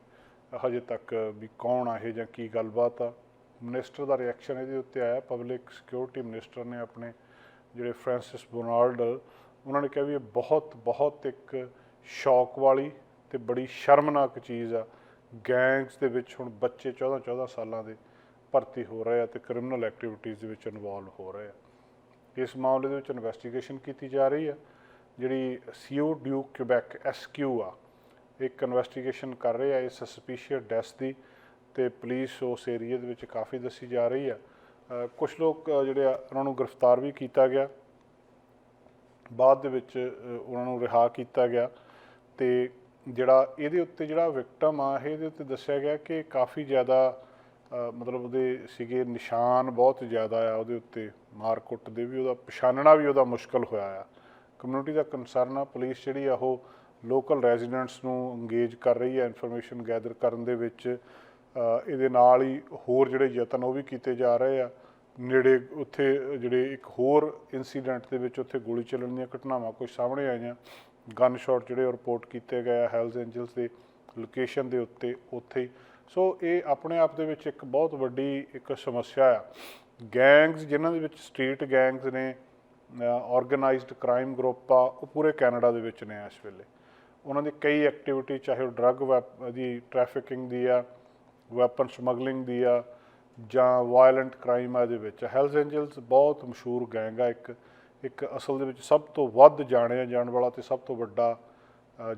ਹਜੇ ਤੱਕ ਵੀ ਕੌਣ ਆ ਇਹ ਜਾਂ ਕੀ ਗੱਲਬਾਤ ਆ। ਮਿਨਿਸਟਰ ਦਾ ਰਿਐਕਸ਼ਨ ਇਹਦੇ ਉੱਤੇ ਆਇਆ ਪਬਲਿਕ ਸਿਕਿਉਰਿਟੀ ਮਿਨਿਸਟਰ ਨੇ ਆਪਣੇ ਜਿਹੜੇ ਫ੍ਰਾਂਸਿਸ ਬੋਨਾਲਡ ਉਹਨਾਂ ਨੇ ਕਿਹਾ ਵੀ ਇਹ ਬਹੁਤ ਬਹੁਤ ਇੱਕ ਸ਼ੌਕ ਵਾਲੀ ਤੇ ਬੜੀ ਸ਼ਰਮਨਾਕ ਚੀਜ਼ ਆ। ਗੈਂਗਸ ਦੇ ਵਿੱਚ ਹੁਣ ਬੱਚੇ 14 14 ਸਾਲਾਂ ਦੇ ਭਰਤੀ ਹੋ ਰਹੇ ਆ ਤੇ ਕ੍ਰਿਮੀਨਲ ਐਕਟੀਵਿਟੀਜ਼ ਦੇ ਵਿੱਚ ਇਨਵੋਲਵ ਹੋ ਰਹੇ ਆ। ਇਸ ਮਾਮਲੇ ਦੇ ਵਿੱਚ ਇਨਵੈਸਟੀਗੇਸ਼ਨ ਕੀਤੀ ਜਾ ਰਹੀ ਆ ਜਿਹੜੀ ਸੀਓ ਡਿਊਕ ਕਿਊਬੈਕ ਐਸਕਿਊ ਆ, ਇੱਕ ਇਨਵੈਸਟੀਗੇਸ਼ਨ ਕਰ ਰਹੇ ਆ ਇਸ ਸਸਪੀਸ਼ੀਅਸ ਡੈਸ ਦੀ ਤੇ ਪੁਲਿਸ ਉਸ ਏਰੀਆ ਦੇ ਵਿੱਚ ਕਾਫੀ ਦੱਸੀ ਜਾ ਰਹੀ ਆ ਕੁਝ ਲੋਕ ਜਿਹੜੇ ਆ, ਉਹਨਾਂ ਨੂੰ ਗ੍ਰਿਫਤਾਰ ਵੀ ਕੀਤਾ ਗਿਆ। ਬਾਅਦ ਦੇ ਵਿੱਚ ਉਹਨਾਂ ਨੂੰ ਰਿਹਾ ਕੀਤਾ ਗਿਆ ਤੇ ਜਿਹੜਾ ਇਹਦੇ ਉੱਤੇ ਜਿਹੜਾ ਵਿਕਟਮ ਆ, ਇਹਦੇ ਉੱਤੇ ਦੱਸਿਆ ਗਿਆ ਕਿ ਕਾਫੀ ਜ਼ਿਆਦਾ ਮਤਲਬ ਉਹਦੇ ਸੀਗੇ ਨਿਸ਼ਾਨ ਬਹੁਤ ਜ਼ਿਆਦਾ ਆ ਉਹਦੇ ਉੱਤੇ। ਮਾਰ ਕੁੱਟ ਦੇ ਵੀ ਉਹਦਾ ਪਛਾਣਨਾ ਵੀ ਉਹਦਾ ਮੁਸ਼ਕਲ ਹੋਇਆ ਆ। ਕਮਿਊਨਿਟੀ ਦਾ ਕੰਸਰਨ ਆ ਪੁਲਿਸ ਜਿਹੜੀ ਆ ਉਹ ਲੋਕਲ ਰੈਜ਼ੀਡੈਂਟਸ ਨੂੰ ਇੰਗੇਜ ਕਰ ਰਹੀ ਹੈ ਇਨਫੋਰਮੇਸ਼ਨ ਗੈਦਰ ਕਰਨ ਦੇ ਵਿੱਚ। ਇਹਦੇ ਨਾਲ ਹੀ ਹੋਰ ਜਿਹੜੇ ਯਤਨ ਉਹ ਵੀ ਕੀਤੇ ਜਾ ਰਹੇ ਆ। ਨੇੜੇ ਉੱਥੇ ਜਿਹੜੇ ਇੱਕ ਹੋਰ ਇਨਸੀਡੈਂਟ ਦੇ ਵਿੱਚ ਉੱਥੇ ਗੋਲੀ ਚੱਲਣ ਦੀਆਂ ਘਟਨਾਵਾਂ ਕੁਝ ਸਾਹਮਣੇ ਆਈਆਂ। ਗਨ ਸ਼ਾਟ ਜਿਹੜੇ ਰਿਪੋਰਟ ਕੀਤੇ ਗਏ ਆ ਹੈਲਜ਼ ਐਂਜਲਸ ਦੇ ਲੋਕੇਸ਼ਨ ਦੇ ਉੱਤੇ, ਉੱਥੇ ਸੋ ਇਹ ਆਪਣੇ ਆਪ ਦੇ ਵਿੱਚ ਇੱਕ ਬਹੁਤ ਵੱਡੀ ਇੱਕ ਸਮੱਸਿਆ ਆ। ਗੈਂਗਸ ਜਿਨ੍ਹਾਂ ਦੇ ਵਿੱਚ ਸਟਰੀਟ ਗੈਂਗਸ ਨੇ ਆਰਗੇਨਾਈਜ਼ਡ ਕ੍ਰਾਈਮ ਗਰੁੱਪ ਆ, ਉਹ ਪੂਰੇ ਕੈਨੇਡਾ ਦੇ ਵਿੱਚ ਨੇ ਇਸ ਵੇਲੇ। ਉਹਨਾਂ ਦੀ ਕਈ ਐਕਟੀਵਿਟੀ ਚਾਹੇ ਉਹ ਡਰੱਗ ਦੀ ਟ੍ਰੈਫਿਕਿੰਗ ਦੀ ਆ ਵੈਪਨ ਸਮਗਲਿੰਗ ਦੀ ਆ, ਜਾਂ ਵਾਇਲੈਂਟ ਕ੍ਰਾਈਮ ਆ ਇਹਦੇ ਵਿੱਚ। ਹੈਲਜ਼ ਐਂਜਲਸ ਬਹੁਤ ਮਸ਼ਹੂਰ ਗੈਂਗ ਆ ਇੱਕ। ਇੱਕ ਅਸਲ ਦੇ ਵਿੱਚ ਸਭ ਤੋਂ ਵੱਧ ਜਾਣਿਆ ਜਾਣ ਵਾਲਾ ਤੇ ਸਭ ਤੋਂ ਵੱਡਾ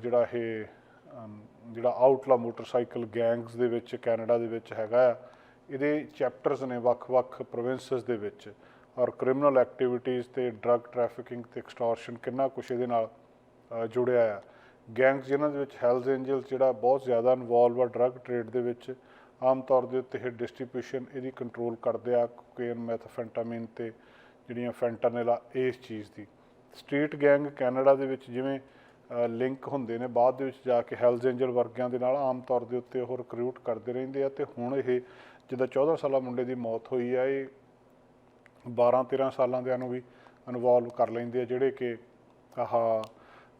ਜਿਹੜਾ ਇਹ ਜਿਹੜਾ ਆਊਟਲਾ ਮੋਟਰਸਾਈਕਲ ਗੈਂਗਸ ਦੇ ਵਿੱਚ ਕੈਨੇਡਾ ਦੇ ਵਿੱਚ ਹੈਗਾ ਆ। ਇਹਦੇ ਚੈਪਟਰਸ ਨੇ ਵੱਖ-ਵੱਖ ਪ੍ਰੋਵਿੰਸਸ ਦੇ ਵਿੱਚ ਔਰ ਕ੍ਰਿਮੀਨਲ ਐਕਟੀਵਿਟੀਜ਼ ਤੇ ਡਰੱਗ ਟ੍ਰੈਫਿਕਿੰਗ ਤੇ ਐਕਸਟੋਰਸ਼ਨ ਕਿੰਨਾ ਕੁਛ ਇਹਦੇ ਨਾਲ ਜੁੜਿਆ ਆ। ਗੈਂਗਸ ਜਿਨ੍ਹਾਂ ਦੇ ਵਿੱਚ ਹੈਲਜ਼ ਐਂਜਲਸ ਜਿਹੜਾ ਬਹੁਤ ਜ਼ਿਆਦਾ ਇਨਵੋਲਵ ਆ ਡਰੱਗ ਟ੍ਰੇਡ ਦੇ ਵਿੱਚ, ਆਮ ਤੌਰ ਦੇ ਉੱਤੇ ਇਹ ਡਿਸਟ੍ਰੀਬਿਊਸ਼ਨ ਇਹਦੀ ਕੰਟਰੋਲ ਕਰਦੇ ਆ ਕੋਕੇਨ ਮੈਥਾਫੈਂਟਾਮਿਨ ਤੇ ਜਿਹੜੀਆਂ ਫੈਂਟਾਨਿਲ ਇਸ ਚੀਜ਼ ਦੀ। ਸਟਰੀਟ ਗੈਂਗ ਕੈਨੇਡਾ ਦੇ ਵਿੱਚ ਜਿਵੇਂ ਲਿੰਕ ਹੁੰਦੇ ਨੇ। ਬਾਅਦ ਦੇ ਵਿੱਚ ਜਾ ਕੇ ਹੈਲਥ ਐਂਜਲ ਵਰਗਿਆਂ ਦੇ ਨਾਲ ਆਮ ਤੌਰ ਦੇ ਉੱਤੇ ਉਹ ਰਿਕਰੂਟ ਕਰਦੇ ਰਹਿੰਦੇ ਆ ਤੇ ਹੁਣ ਇਹ ਜਿੱਦਾਂ 14 ਸਾਲਾ ਮੁੰਡੇ ਦੀ ਮੌਤ ਹੋਈ ਆ, ਇਹ 12 13 ਸਾਲਾਂ ਦਿਆਂ ਨੂੰ ਵੀ ਇਨਵੋਲਵ ਕਰ ਲੈਂਦੇ ਆ, ਜਿਹੜੇ ਕਿ ਆਹ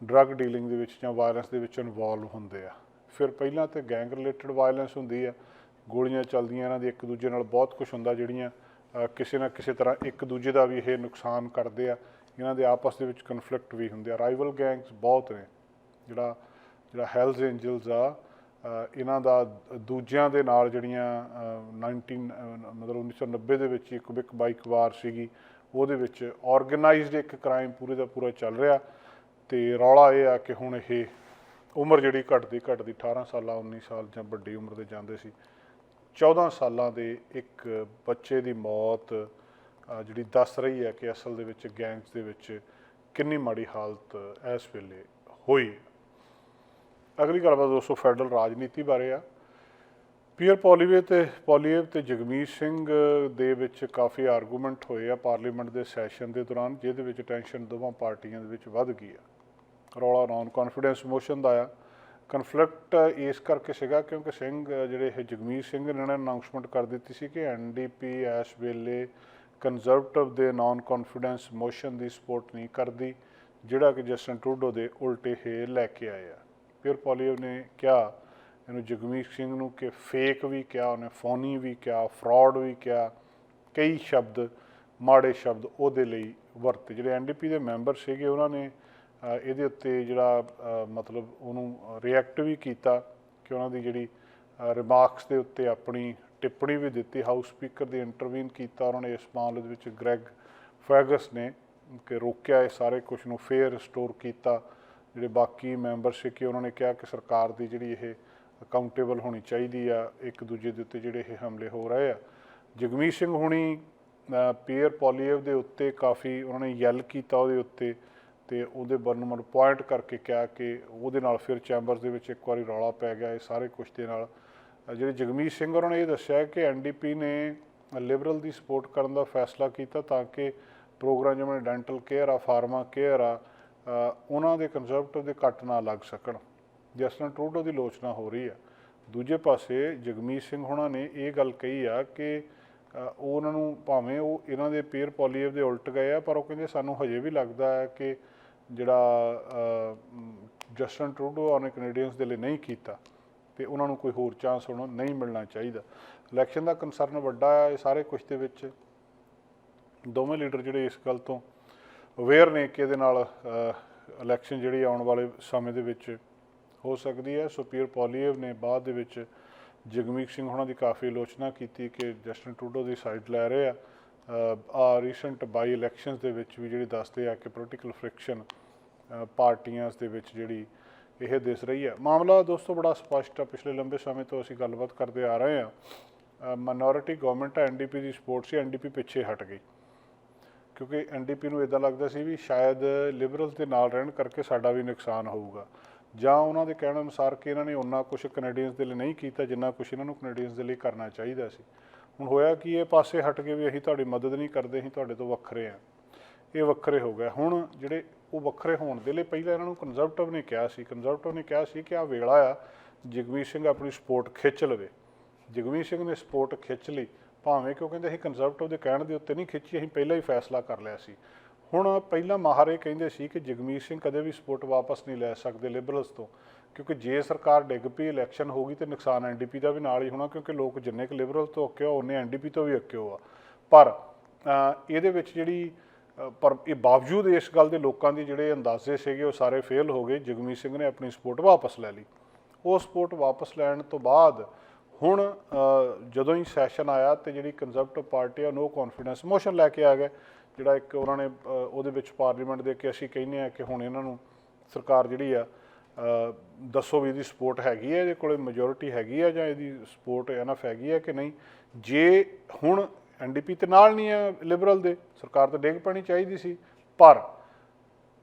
ਡਰੱਗ ਡੀਲਿੰਗ ਦੇ ਵਿੱਚ ਜਾਂ ਵਾਇਲੈਂਸ ਦੇ ਵਿੱਚ ਇਨਵੋਲਵ ਹੁੰਦੇ ਆ। ਫਿਰ ਪਹਿਲਾਂ ਤੇ ਗੈਂਗ ਰਿਲੇਟਡ ਵਾਇਲੈਂਸ ਹੁੰਦੀ ਆ, ਗੋਲੀਆਂ ਚੱਲਦੀਆਂ, ਇਹਨਾਂ ਦੀ ਇੱਕ ਦੂਜੇ ਨਾਲ ਬਹੁਤ ਕੁਝ ਹੁੰਦਾ, ਜਿਹੜੀਆਂ ਕਿਸੇ ਨਾ ਕਿਸੇ ਤਰ੍ਹਾਂ ਇੱਕ ਦੂਜੇ ਦਾ ਵੀ ਇਹ ਨੁਕਸਾਨ ਕਰਦੇ ਆ। ਇਹਨਾਂ ਦੇ ਆਪਸ ਦੇ ਵਿੱਚ ਕਨਫਲਿਕਟ ਵੀ ਹੁੰਦੇ ਆ। ਰਾਈਵਲ ਗੈਂਗਸ ਬਹੁਤ ਨੇ। ਜਿਹੜਾ ਜਿਹੜਾ ਹੈਲਜ਼ ਐਂਜਲਸ ਆ ਇਹਨਾਂ ਦਾ ਦੂਜਿਆਂ ਦੇ ਨਾਲ ਜਿਹੜੀਆਂ ਅ, 19 ਅ, ਮਤਲਬ 1990 ਦੇ ਵਿੱਚ ਇੱਕ ਬਿਕ ਬਾਈਕ ਵਾਰ ਸੀਗੀ ਉਹਦੇ ਵਿੱਚ ਆਰਗੇਨਾਈਜ਼ਡ ਇੱਕ ਕ੍ਰਾਈਮ ਪੂਰੇ ਦਾ ਪੂਰਾ ਚੱਲ ਰਿਹਾ। ਤੇ ਰੌਲਾ ਇਹ ਆ ਕਿ ਹੁਣ ਇਹ ਉਮਰ ਜਿਹੜੀ ਘਟਦੀ ਘਟਦੀ 18 ਸਾਲਾਂ 19 ਸਾਲ ਜਾਂ ਵੱਡੀ ਉਮਰ ਦੇ ਜਾਂਦੇ ਸੀ। 14 ਸਾਲਾਂ ਦੇ ਇੱਕ ਬੱਚੇ ਦੀ ਮੌਤ ਜਿਹੜੀ ਦੱਸ ਰਹੀ ਹੈ ਕਿ ਅਸਲ ਦੇ ਵਿੱਚ ਗੈਂਗਸ ਦੇ ਵਿੱਚ ਕਿੰਨੀ ਮਾੜੀ ਹਾਲਤ ਇਸ ਵੇਲੇ ਹੋਈ। ਅਗਲੀ ਗੱਲਬਾਤ ਦੋਸਤੋ ਫੈਡਰਲ ਰਾਜਨੀਤੀ ਬਾਰੇ ਆ। ਪੀਅਰ ਪੋਲੀਵੇ ਤੇ ਪੋਲੀਵੇ ਤੇ ਜਗਮੀਤ ਸਿੰਘ ਦੇ ਵਿੱਚ ਕਾਫੀ ਆਰਗੂਮੈਂਟ ਹੋਏ ਆ ਪਾਰਲੀਮੈਂਟ ਦੇ ਸੈਸ਼ਨ ਦੇ ਦੌਰਾਨ, ਜਿਹਦੇ ਵਿੱਚ ਟੈਨਸ਼ਨ ਦੋਵਾਂ ਪਾਰਟੀਆਂ ਦੇ ਵਿੱਚ ਵੱਧ ਗਈ ਆ। ਰੌਲਾ ਨਾਨ ਕੌਨਫੀਡੈਂਸ ਮੋਸ਼ਨ ਦਾ ਆ। ਕਨਫਲਿਕਟ ਇਸ ਕਰਕੇ ਸੀਗਾ ਕਿਉਂਕਿ ਸਿੰਘ, ਜਿਹੜੇ ਇਹ ਜਗਮੀਤ ਸਿੰਘ ਨੇ ਇਹਨਾਂ ਅਨਾਉਂਸਮੈਂਟ ਕਰ ਦਿੱਤੀ ਸੀ ਕਿ ਐਨਡੀਪੀ ਇਸ ਵੇਲੇ ਕੰਜ਼ਰਵੇਟਿਵ ਦੇ ਨਾਨ ਕੌਨਫੀਡੈਂਸ ਮੋਸ਼ਨ ਦੀ ਸਪੋਰਟ ਨਹੀਂ ਕਰਦੀ, ਜਿਹੜਾ ਕਿ ਜਸਟਨ ਟਰੂਡੋ ਦੇ ਉਲਟੇ ਹੇ ਲੈ ਕੇ ਆਇਆ ਆ। ਫਿਰ ਪੋਲੀਓ ਨੇ ਕਿਹਾ, ਇਹਨੂੰ ਜਗਮੀਤ ਸਿੰਘ ਨੂੰ ਕਿ ਫੇਕ ਵੀ ਕਿਹਾ, ਉਹਨੇ ਫੋਨੀ ਵੀ ਕਿਹਾ ਫਰਾਡ ਵੀ ਕਿਹਾ, ਕਈ ਸ਼ਬਦ, ਮਾੜੇ ਸ਼ਬਦ ਉਹਦੇ ਲਈ ਵਰਤੇ। ਜਿਹੜੇ ਐਨਡੀਪੀ ਦੇ ਮੈਂਬਰ ਸੀਗੇ, ਉਹਨਾਂ ਨੇ ਇਹਦੇ ਉੱਤੇ ਜਿਹੜਾ ਮਤਲਬ ਉਹਨੂੰ ਰਿਐਕਟ ਵੀ ਕੀਤਾ ਕਿ ਉਹਨਾਂ ਦੀ ਜਿਹੜੀ ਰਿਮਾਰਕਸ ਦੇ ਉੱਤੇ ਆਪਣੀ ਟਿੱਪਣੀ ਵੀ ਦਿੱਤੀ, ਹਾਊਸ ਸਪੀਕਰ ਦੀ ਇੰਟਰਵੀਨ ਕੀਤਾ, ਉਹਨਾਂ ਨੇ ਇਸ ਮਾਮਲੇ ਦੇ ਵਿੱਚ ਗ੍ਰੈਗ ਫੈਗਸ ਨੇ ਕਿ ਰੋਕਿਆ, ਇਹ ਸਾਰੇ ਕੁਝ ਨੂੰ ਫੇਅਰ ਰਿਸਟੋਰ ਕੀਤਾ। ਜਿਹੜੇ ਬਾਕੀ ਮੈਂਬਰ ਸੀ ਕਿ ਉਹਨਾਂ ਨੇ ਕਿਹਾ ਕਿ ਸਰਕਾਰ ਦੀ ਜਿਹੜੀ ਇਹ ਅਕਾਊਂਟੇਬਲ ਹੋਣੀ ਚਾਹੀਦੀ ਆ, ਇੱਕ ਦੂਜੇ ਦੇ ਉੱਤੇ ਜਿਹੜੇ ਇਹ ਹਮਲੇ ਹੋ ਰਹੇ ਆ। ਜਗਮੀਤ ਸਿੰਘ ਹੁਣੀ ਪੀਅਰ ਪੋਲੀਏਵ ਦੇ ਉੱਤੇ ਕਾਫੀ ਉਹਨਾਂ ਨੇ ਯੈਲ ਕੀਤਾ ਉਹਦੇ ਉੱਤੇ ਤੇ ਉਹਦੇ ਬਰਨਮਰ ਪੁਆਇੰਟ ਕਰਕੇ ਕਿਹਾ ਕਿ ਉਹਦੇ ਨਾਲ ਫਿਰ ਚੈਂਬਰਸ ਦੇ ਵਿੱਚ ਇੱਕ ਵਾਰੀ ਰੌਲਾ ਪੈ ਗਿਆ, ਇਹ ਸਾਰੇ ਕੁਝ ਦੇ ਨਾਲ ਜਿਹੜੇ ਜਗਮੀਤ ਸਿੰਘ ਉਹਨਾਂ ਨੇ ਇਹ ਦੱਸਿਆ ਕਿ ਐਨਡੀਪੀ ਨੇ ਲਿਬਰਲ ਦੀ ਸਪੋਰਟ ਕਰਨ ਦਾ ਫੈਸਲਾ ਕੀਤਾ ਤਾਂ ਕਿ ਪ੍ਰੋਗਰਾਮ ਜਿਵੇਂ ਡੈਂਟਲ ਕੇਅਰ ਆ, ਫਾਰਮਾ ਕੇਅਰ ਆ ਉਹਨਾਂ ਦੇ ਕੰਜ਼ਰਵੇਟਿਵ ਦੇ ਕੱਟ ਨਾ ਲੱਗ ਸਕਣ। ਜਸਟਨ ਟਰੂਡੋ ਦੀ ਲੋਚਨਾ ਹੋ ਰਹੀ ਆ। ਦੂਜੇ ਪਾਸੇ ਜਗਮੀਤ ਸਿੰਘ ਹੁਣਾਂ ਨੇ ਇਹ ਗੱਲ ਕਹੀ ਆ ਕਿ ਉਹਨਾਂ ਨੂੰ ਭਾਵੇਂ ਉਹ ਇਹਨਾਂ ਦੇ ਪੀਅਰ ਪੋਲੀਏਵ ਦੇ ਉਲਟ ਗਏ ਆ, ਪਰ ਉਹ ਕਹਿੰਦੇ ਸਾਨੂੰ ਹਜੇ ਵੀ ਲੱਗਦਾ ਹੈ ਕਿ ਜਿਹੜਾ ਜਸਟਨ ਟਰੂਡੋ ਉਹਨੇ ਕੈਨੇਡੀਅਨਸ ਦੇ ਲਈ ਨਹੀਂ ਕੀਤਾ। ਤੇ ਉਹਨਾਂ ਨੂੰ ਕੋਈ ਹੋਰ ਚਾਂਸ ਹੁਣ ਨਹੀਂ ਮਿਲਣਾ ਚਾਹੀਦਾ। ਇਲੈਕਸ਼ਨ ਦਾ ਕੰਸਰਨ ਵੱਡਾ ਹੈ ਇਹ ਸਾਰੇ ਕੁਝ ਦੇ ਵਿੱਚ। ਦੋਵੇਂ ਲੀਡਰ ਜਿਹੜੇ ਇਸ ਗੱਲ ਤੋਂ ਅਵੇਅਰ ਨੇ ਕਿ ਇਹਦੇ ਨਾਲ ਇਲੈਕਸ਼ਨ ਜਿਹੜੀ ਆਉਣ ਵਾਲੇ ਸਮੇਂ ਦੇ ਵਿੱਚ ਹੋ ਸਕਦੀ ਹੈ। ਸੋ ਪੀਅਰ ਪੋਲੀਏਵ ਨੇ ਬਾਅਦ ਦੇ ਵਿੱਚ ਜਗਮੀਤ ਸਿੰਘ ਉਹਨਾਂ ਦੀ ਕਾਫੀ ਆਲੋਚਨਾ ਕੀਤੀ ਕਿ ਜਸਟਨ ਟਰੂਡੋ ਦੀ ਸਾਈਡ ਲੈ ਰਹੇ ਆ। ਆ ਰੀਸੈਂਟ ਬਾਈ ਇਲੈਕਸ਼ਨਸ ਦੇ ਵਿੱਚ ਵੀ ਜਿਹੜੀ ਦੱਸਦੇ ਆ ਕਿ ਪੋਲੀਟੀਕਲ ਫ੍ਰਿਕਸ਼ਨ ਪਾਰਟੀਆਂ ਦੇ ਵਿੱਚ ਜਿਹੜੀ ਇਹ ਦਿਸ ਰਹੀ ਹੈ। ਮਾਮਲਾ ਦੋਸਤੋ ਬੜਾ ਸਪਸ਼ਟ ਹੈ ਪਿਛਲੇ ਲੰਬੇ ਸਮੇਂ ਤੋਂ ਅਸੀਂ ਗੱਲਬਾਤ ਕਰਦੇ ਆ ਰਹੇ ਹਾਂ। ਮਾਈਨੋਰਿਟੀ ਗਵਰਨਮੈਂਟ ਹੈ ਐਨਡੀਪੀ ਦੀ ਸਪੋਰਟ ਸੀ ਐਨਡੀਪੀ ਪਿੱਛੇ ਹਟ ਗਈ। ਕਿਉਂਕਿ ਐਨਡੀਪੀ ਨੂੰ ਇਦਾਂ ਲੱਗਦਾ ਸੀ ਵੀ ਸ਼ਾਇਦ ਲਿਬਰਲ ਦੇ ਨਾਲ ਰਹਿਣ ਕਰਕੇ ਸਾਡਾ ਵੀ ਨੁਕਸਾਨ ਹੋਊਗਾ। ਜਾਂ ਉਹਨਾਂ ਦੇ ਕਹਿਣ ਅਨੁਸਾਰ ਕਿ ਇਹਨਾਂ ਨੇ ਉਹਨਾਂ ਕੁਝ ਕੈਨੇਡੀਅਨਸ ਦੇ ਲਈ ਨਹੀਂ ਕੀਤਾ ਜਿੰਨਾ ਕੁਝ ਇਹਨਾਂ ਨੂੰ ਕੈਨੇਡੀਅਨਸ ਦੇ ਲਈ ਕਰਨਾ ਚਾਹੀਦਾ ਸੀ। ਹੁਣ ਹੋਇਆ ਕਿ ਇਹ ਪਾਸੇ ਹਟ ਕੇ ਵੀ ਅਸੀਂ ਤੁਹਾਡੀ ਮਦਦ ਨਹੀਂ ਕਰਦੇ, ਅਸੀਂ ਤੁਹਾਡੇ ਤੋਂ ਵੱਖਰੇ ਹਾਂ। ਇਹ ਵੱਖਰੇ ਹੋ ਗਏ। ਹੁਣ ਜਿਹੜੇ ਉਹ ਵੱਖਰੇ ਹੋਣ ਦੇ ਲਈ ਪਹਿਲਾਂ ਇਹਨਾਂ ਨੂੰ ਕੰਜ਼ਰਵੇਟਿਵ ਨੇ ਕਿਹਾ ਸੀ। ਕੰਜ਼ਰਵੇਟਿਵ ਨੇ ਕਿਹਾ ਸੀ ਕਿ ਆ ਵੇਲਾ ਆ, ਜਗਮੀਤ ਸਿੰਘ ਆਪਣੀ ਸਪੋਰਟ ਖਿੱਚ ਲਵੇ। ਜਗਮੀਤ ਸਿੰਘ ਨੇ ਸਪੋਰਟ ਖਿੱਚ ਲਈ। ਭਾਵੇਂ ਕਿ ਉਹ ਕਹਿੰਦੇ ਅਸੀਂ ਕੰਜ਼ਰਵੇਟਿਵ ਦੇ ਕਹਿਣ ਦੇ ਉੱਤੇ ਨਹੀਂ ਖਿੱਚੀ, ਅਸੀਂ ਪਹਿਲਾਂ ਹੀ ਫੈਸਲਾ ਕਰ ਲਿਆ ਸੀ। ਹੁਣ ਪਹਿਲਾਂ ਮਾਹਰ ਇਹ ਕਹਿੰਦੇ ਸੀ ਕਿ ਜਗਮੀਤ ਸਿੰਘ ਕਦੇ ਵੀ ਸਪੋਰਟ ਵਾਪਸ ਨਹੀਂ ਲੈ ਸਕਦੇ ਲਿਬਰਲਸ ਤੋਂ, ਕਿਉਂਕਿ ਜੇ ਸਰਕਾਰ ਡਿੱਗ ਪਈ ਇਲੈਕਸ਼ਨ ਹੋਗੀ ਤੇ ਨੁਕਸਾਨ ਐਨਡੀਪੀ ਦਾ ਵੀ ਨਾਲ ਹੀ ਹੋਣਾ, ਕਿਉਂਕਿ ਲੋਕ ਜਿੰਨੇ ਕੁ ਲਿਬਰਲ ਤੋਂ ਅੱਕੇ ਅੱਕਿਓ ਉਹਨੇ ਐਨਡੀਪੀ ਤੋਂ ਵੀ ਅੱਕੇ ਹੋ ਆ। ਪਰ ਇਹਦੇ ਵਿੱਚ ਜਿਹੜੀ ਪਰ ਇਹ ਬਾਵਜੂਦ ਇਸ ਗੱਲ ਦੇ ਲੋਕਾਂ ਦੀ ਜਿਹੜੇ ਅੰਦਾਜ਼ੇ ਸੀਗੇ, ਉਹ ਸਾਰੇ ਫੇਲ ਹੋ ਗਏ। ਜਗਮੀਤ ਸਿੰਘ ਨੇ ਆਪਣੀ ਸਪੋਰਟ ਵਾਪਸ ਲੈ ਲਈ। ਉਹ ਸਪੋਰਟ ਵਾਪਸ ਲੈਣ ਤੋਂ ਬਾਅਦ ਹੁਣ ਜਦੋਂ ਹੀ ਸੈਸ਼ਨ ਆਇਆ ਤੇ ਜਿਹੜੀ ਕੰਜ਼ਰਵੇਟਿਵ ਪਾਰਟੀ ਆ ਨੋ ਕੌਨਫੀਡੈਂਸ ਮੋਸ਼ਨ ਲੈ ਕੇ ਆ ਗਏ। ਜਿਹੜਾ ਇੱਕ ਉਹਨਾਂ ਨੇ ਉਹਦੇ ਵਿੱਚ ਪਾਰਲੀਮੈਂਟ ਦੇ ਕੇ ਅਸੀਂ ਕਹਿੰਦੇ ਆ ਕਿ ਹੁਣ ਇਹਨਾਂ ਨੂੰ ਸਰਕਾਰ ਜਿਹੜੀ ਆ ਦੱਸੋ ਵੀ ਇਹਦੀ ਸਪੋਰਟ ਹੈਗੀ ਹੈ ਇਹਦੇ ਕੋਲੇ ਮੈਜੋਰਿਟੀ ਹੈਗੀ ਆ ਜਾਂ ਇਹਦੀ ਸਪੋਰਟ ਐਨਫ ਹੈਗੀ ਹੈ ਕਿ ਨਹੀਂ। ਜੇ ਹੁਣ ਐਨਡੀਪੀ ਤੇ ਨਾਲ ਨਹੀਂ ਹੈ ਲਿਬਰਲ ਦੇ, ਸਰਕਾਰ ਤਾਂ ਡੇਗ ਪੈਣੀ ਚਾਹੀਦੀ ਸੀ। ਪਰ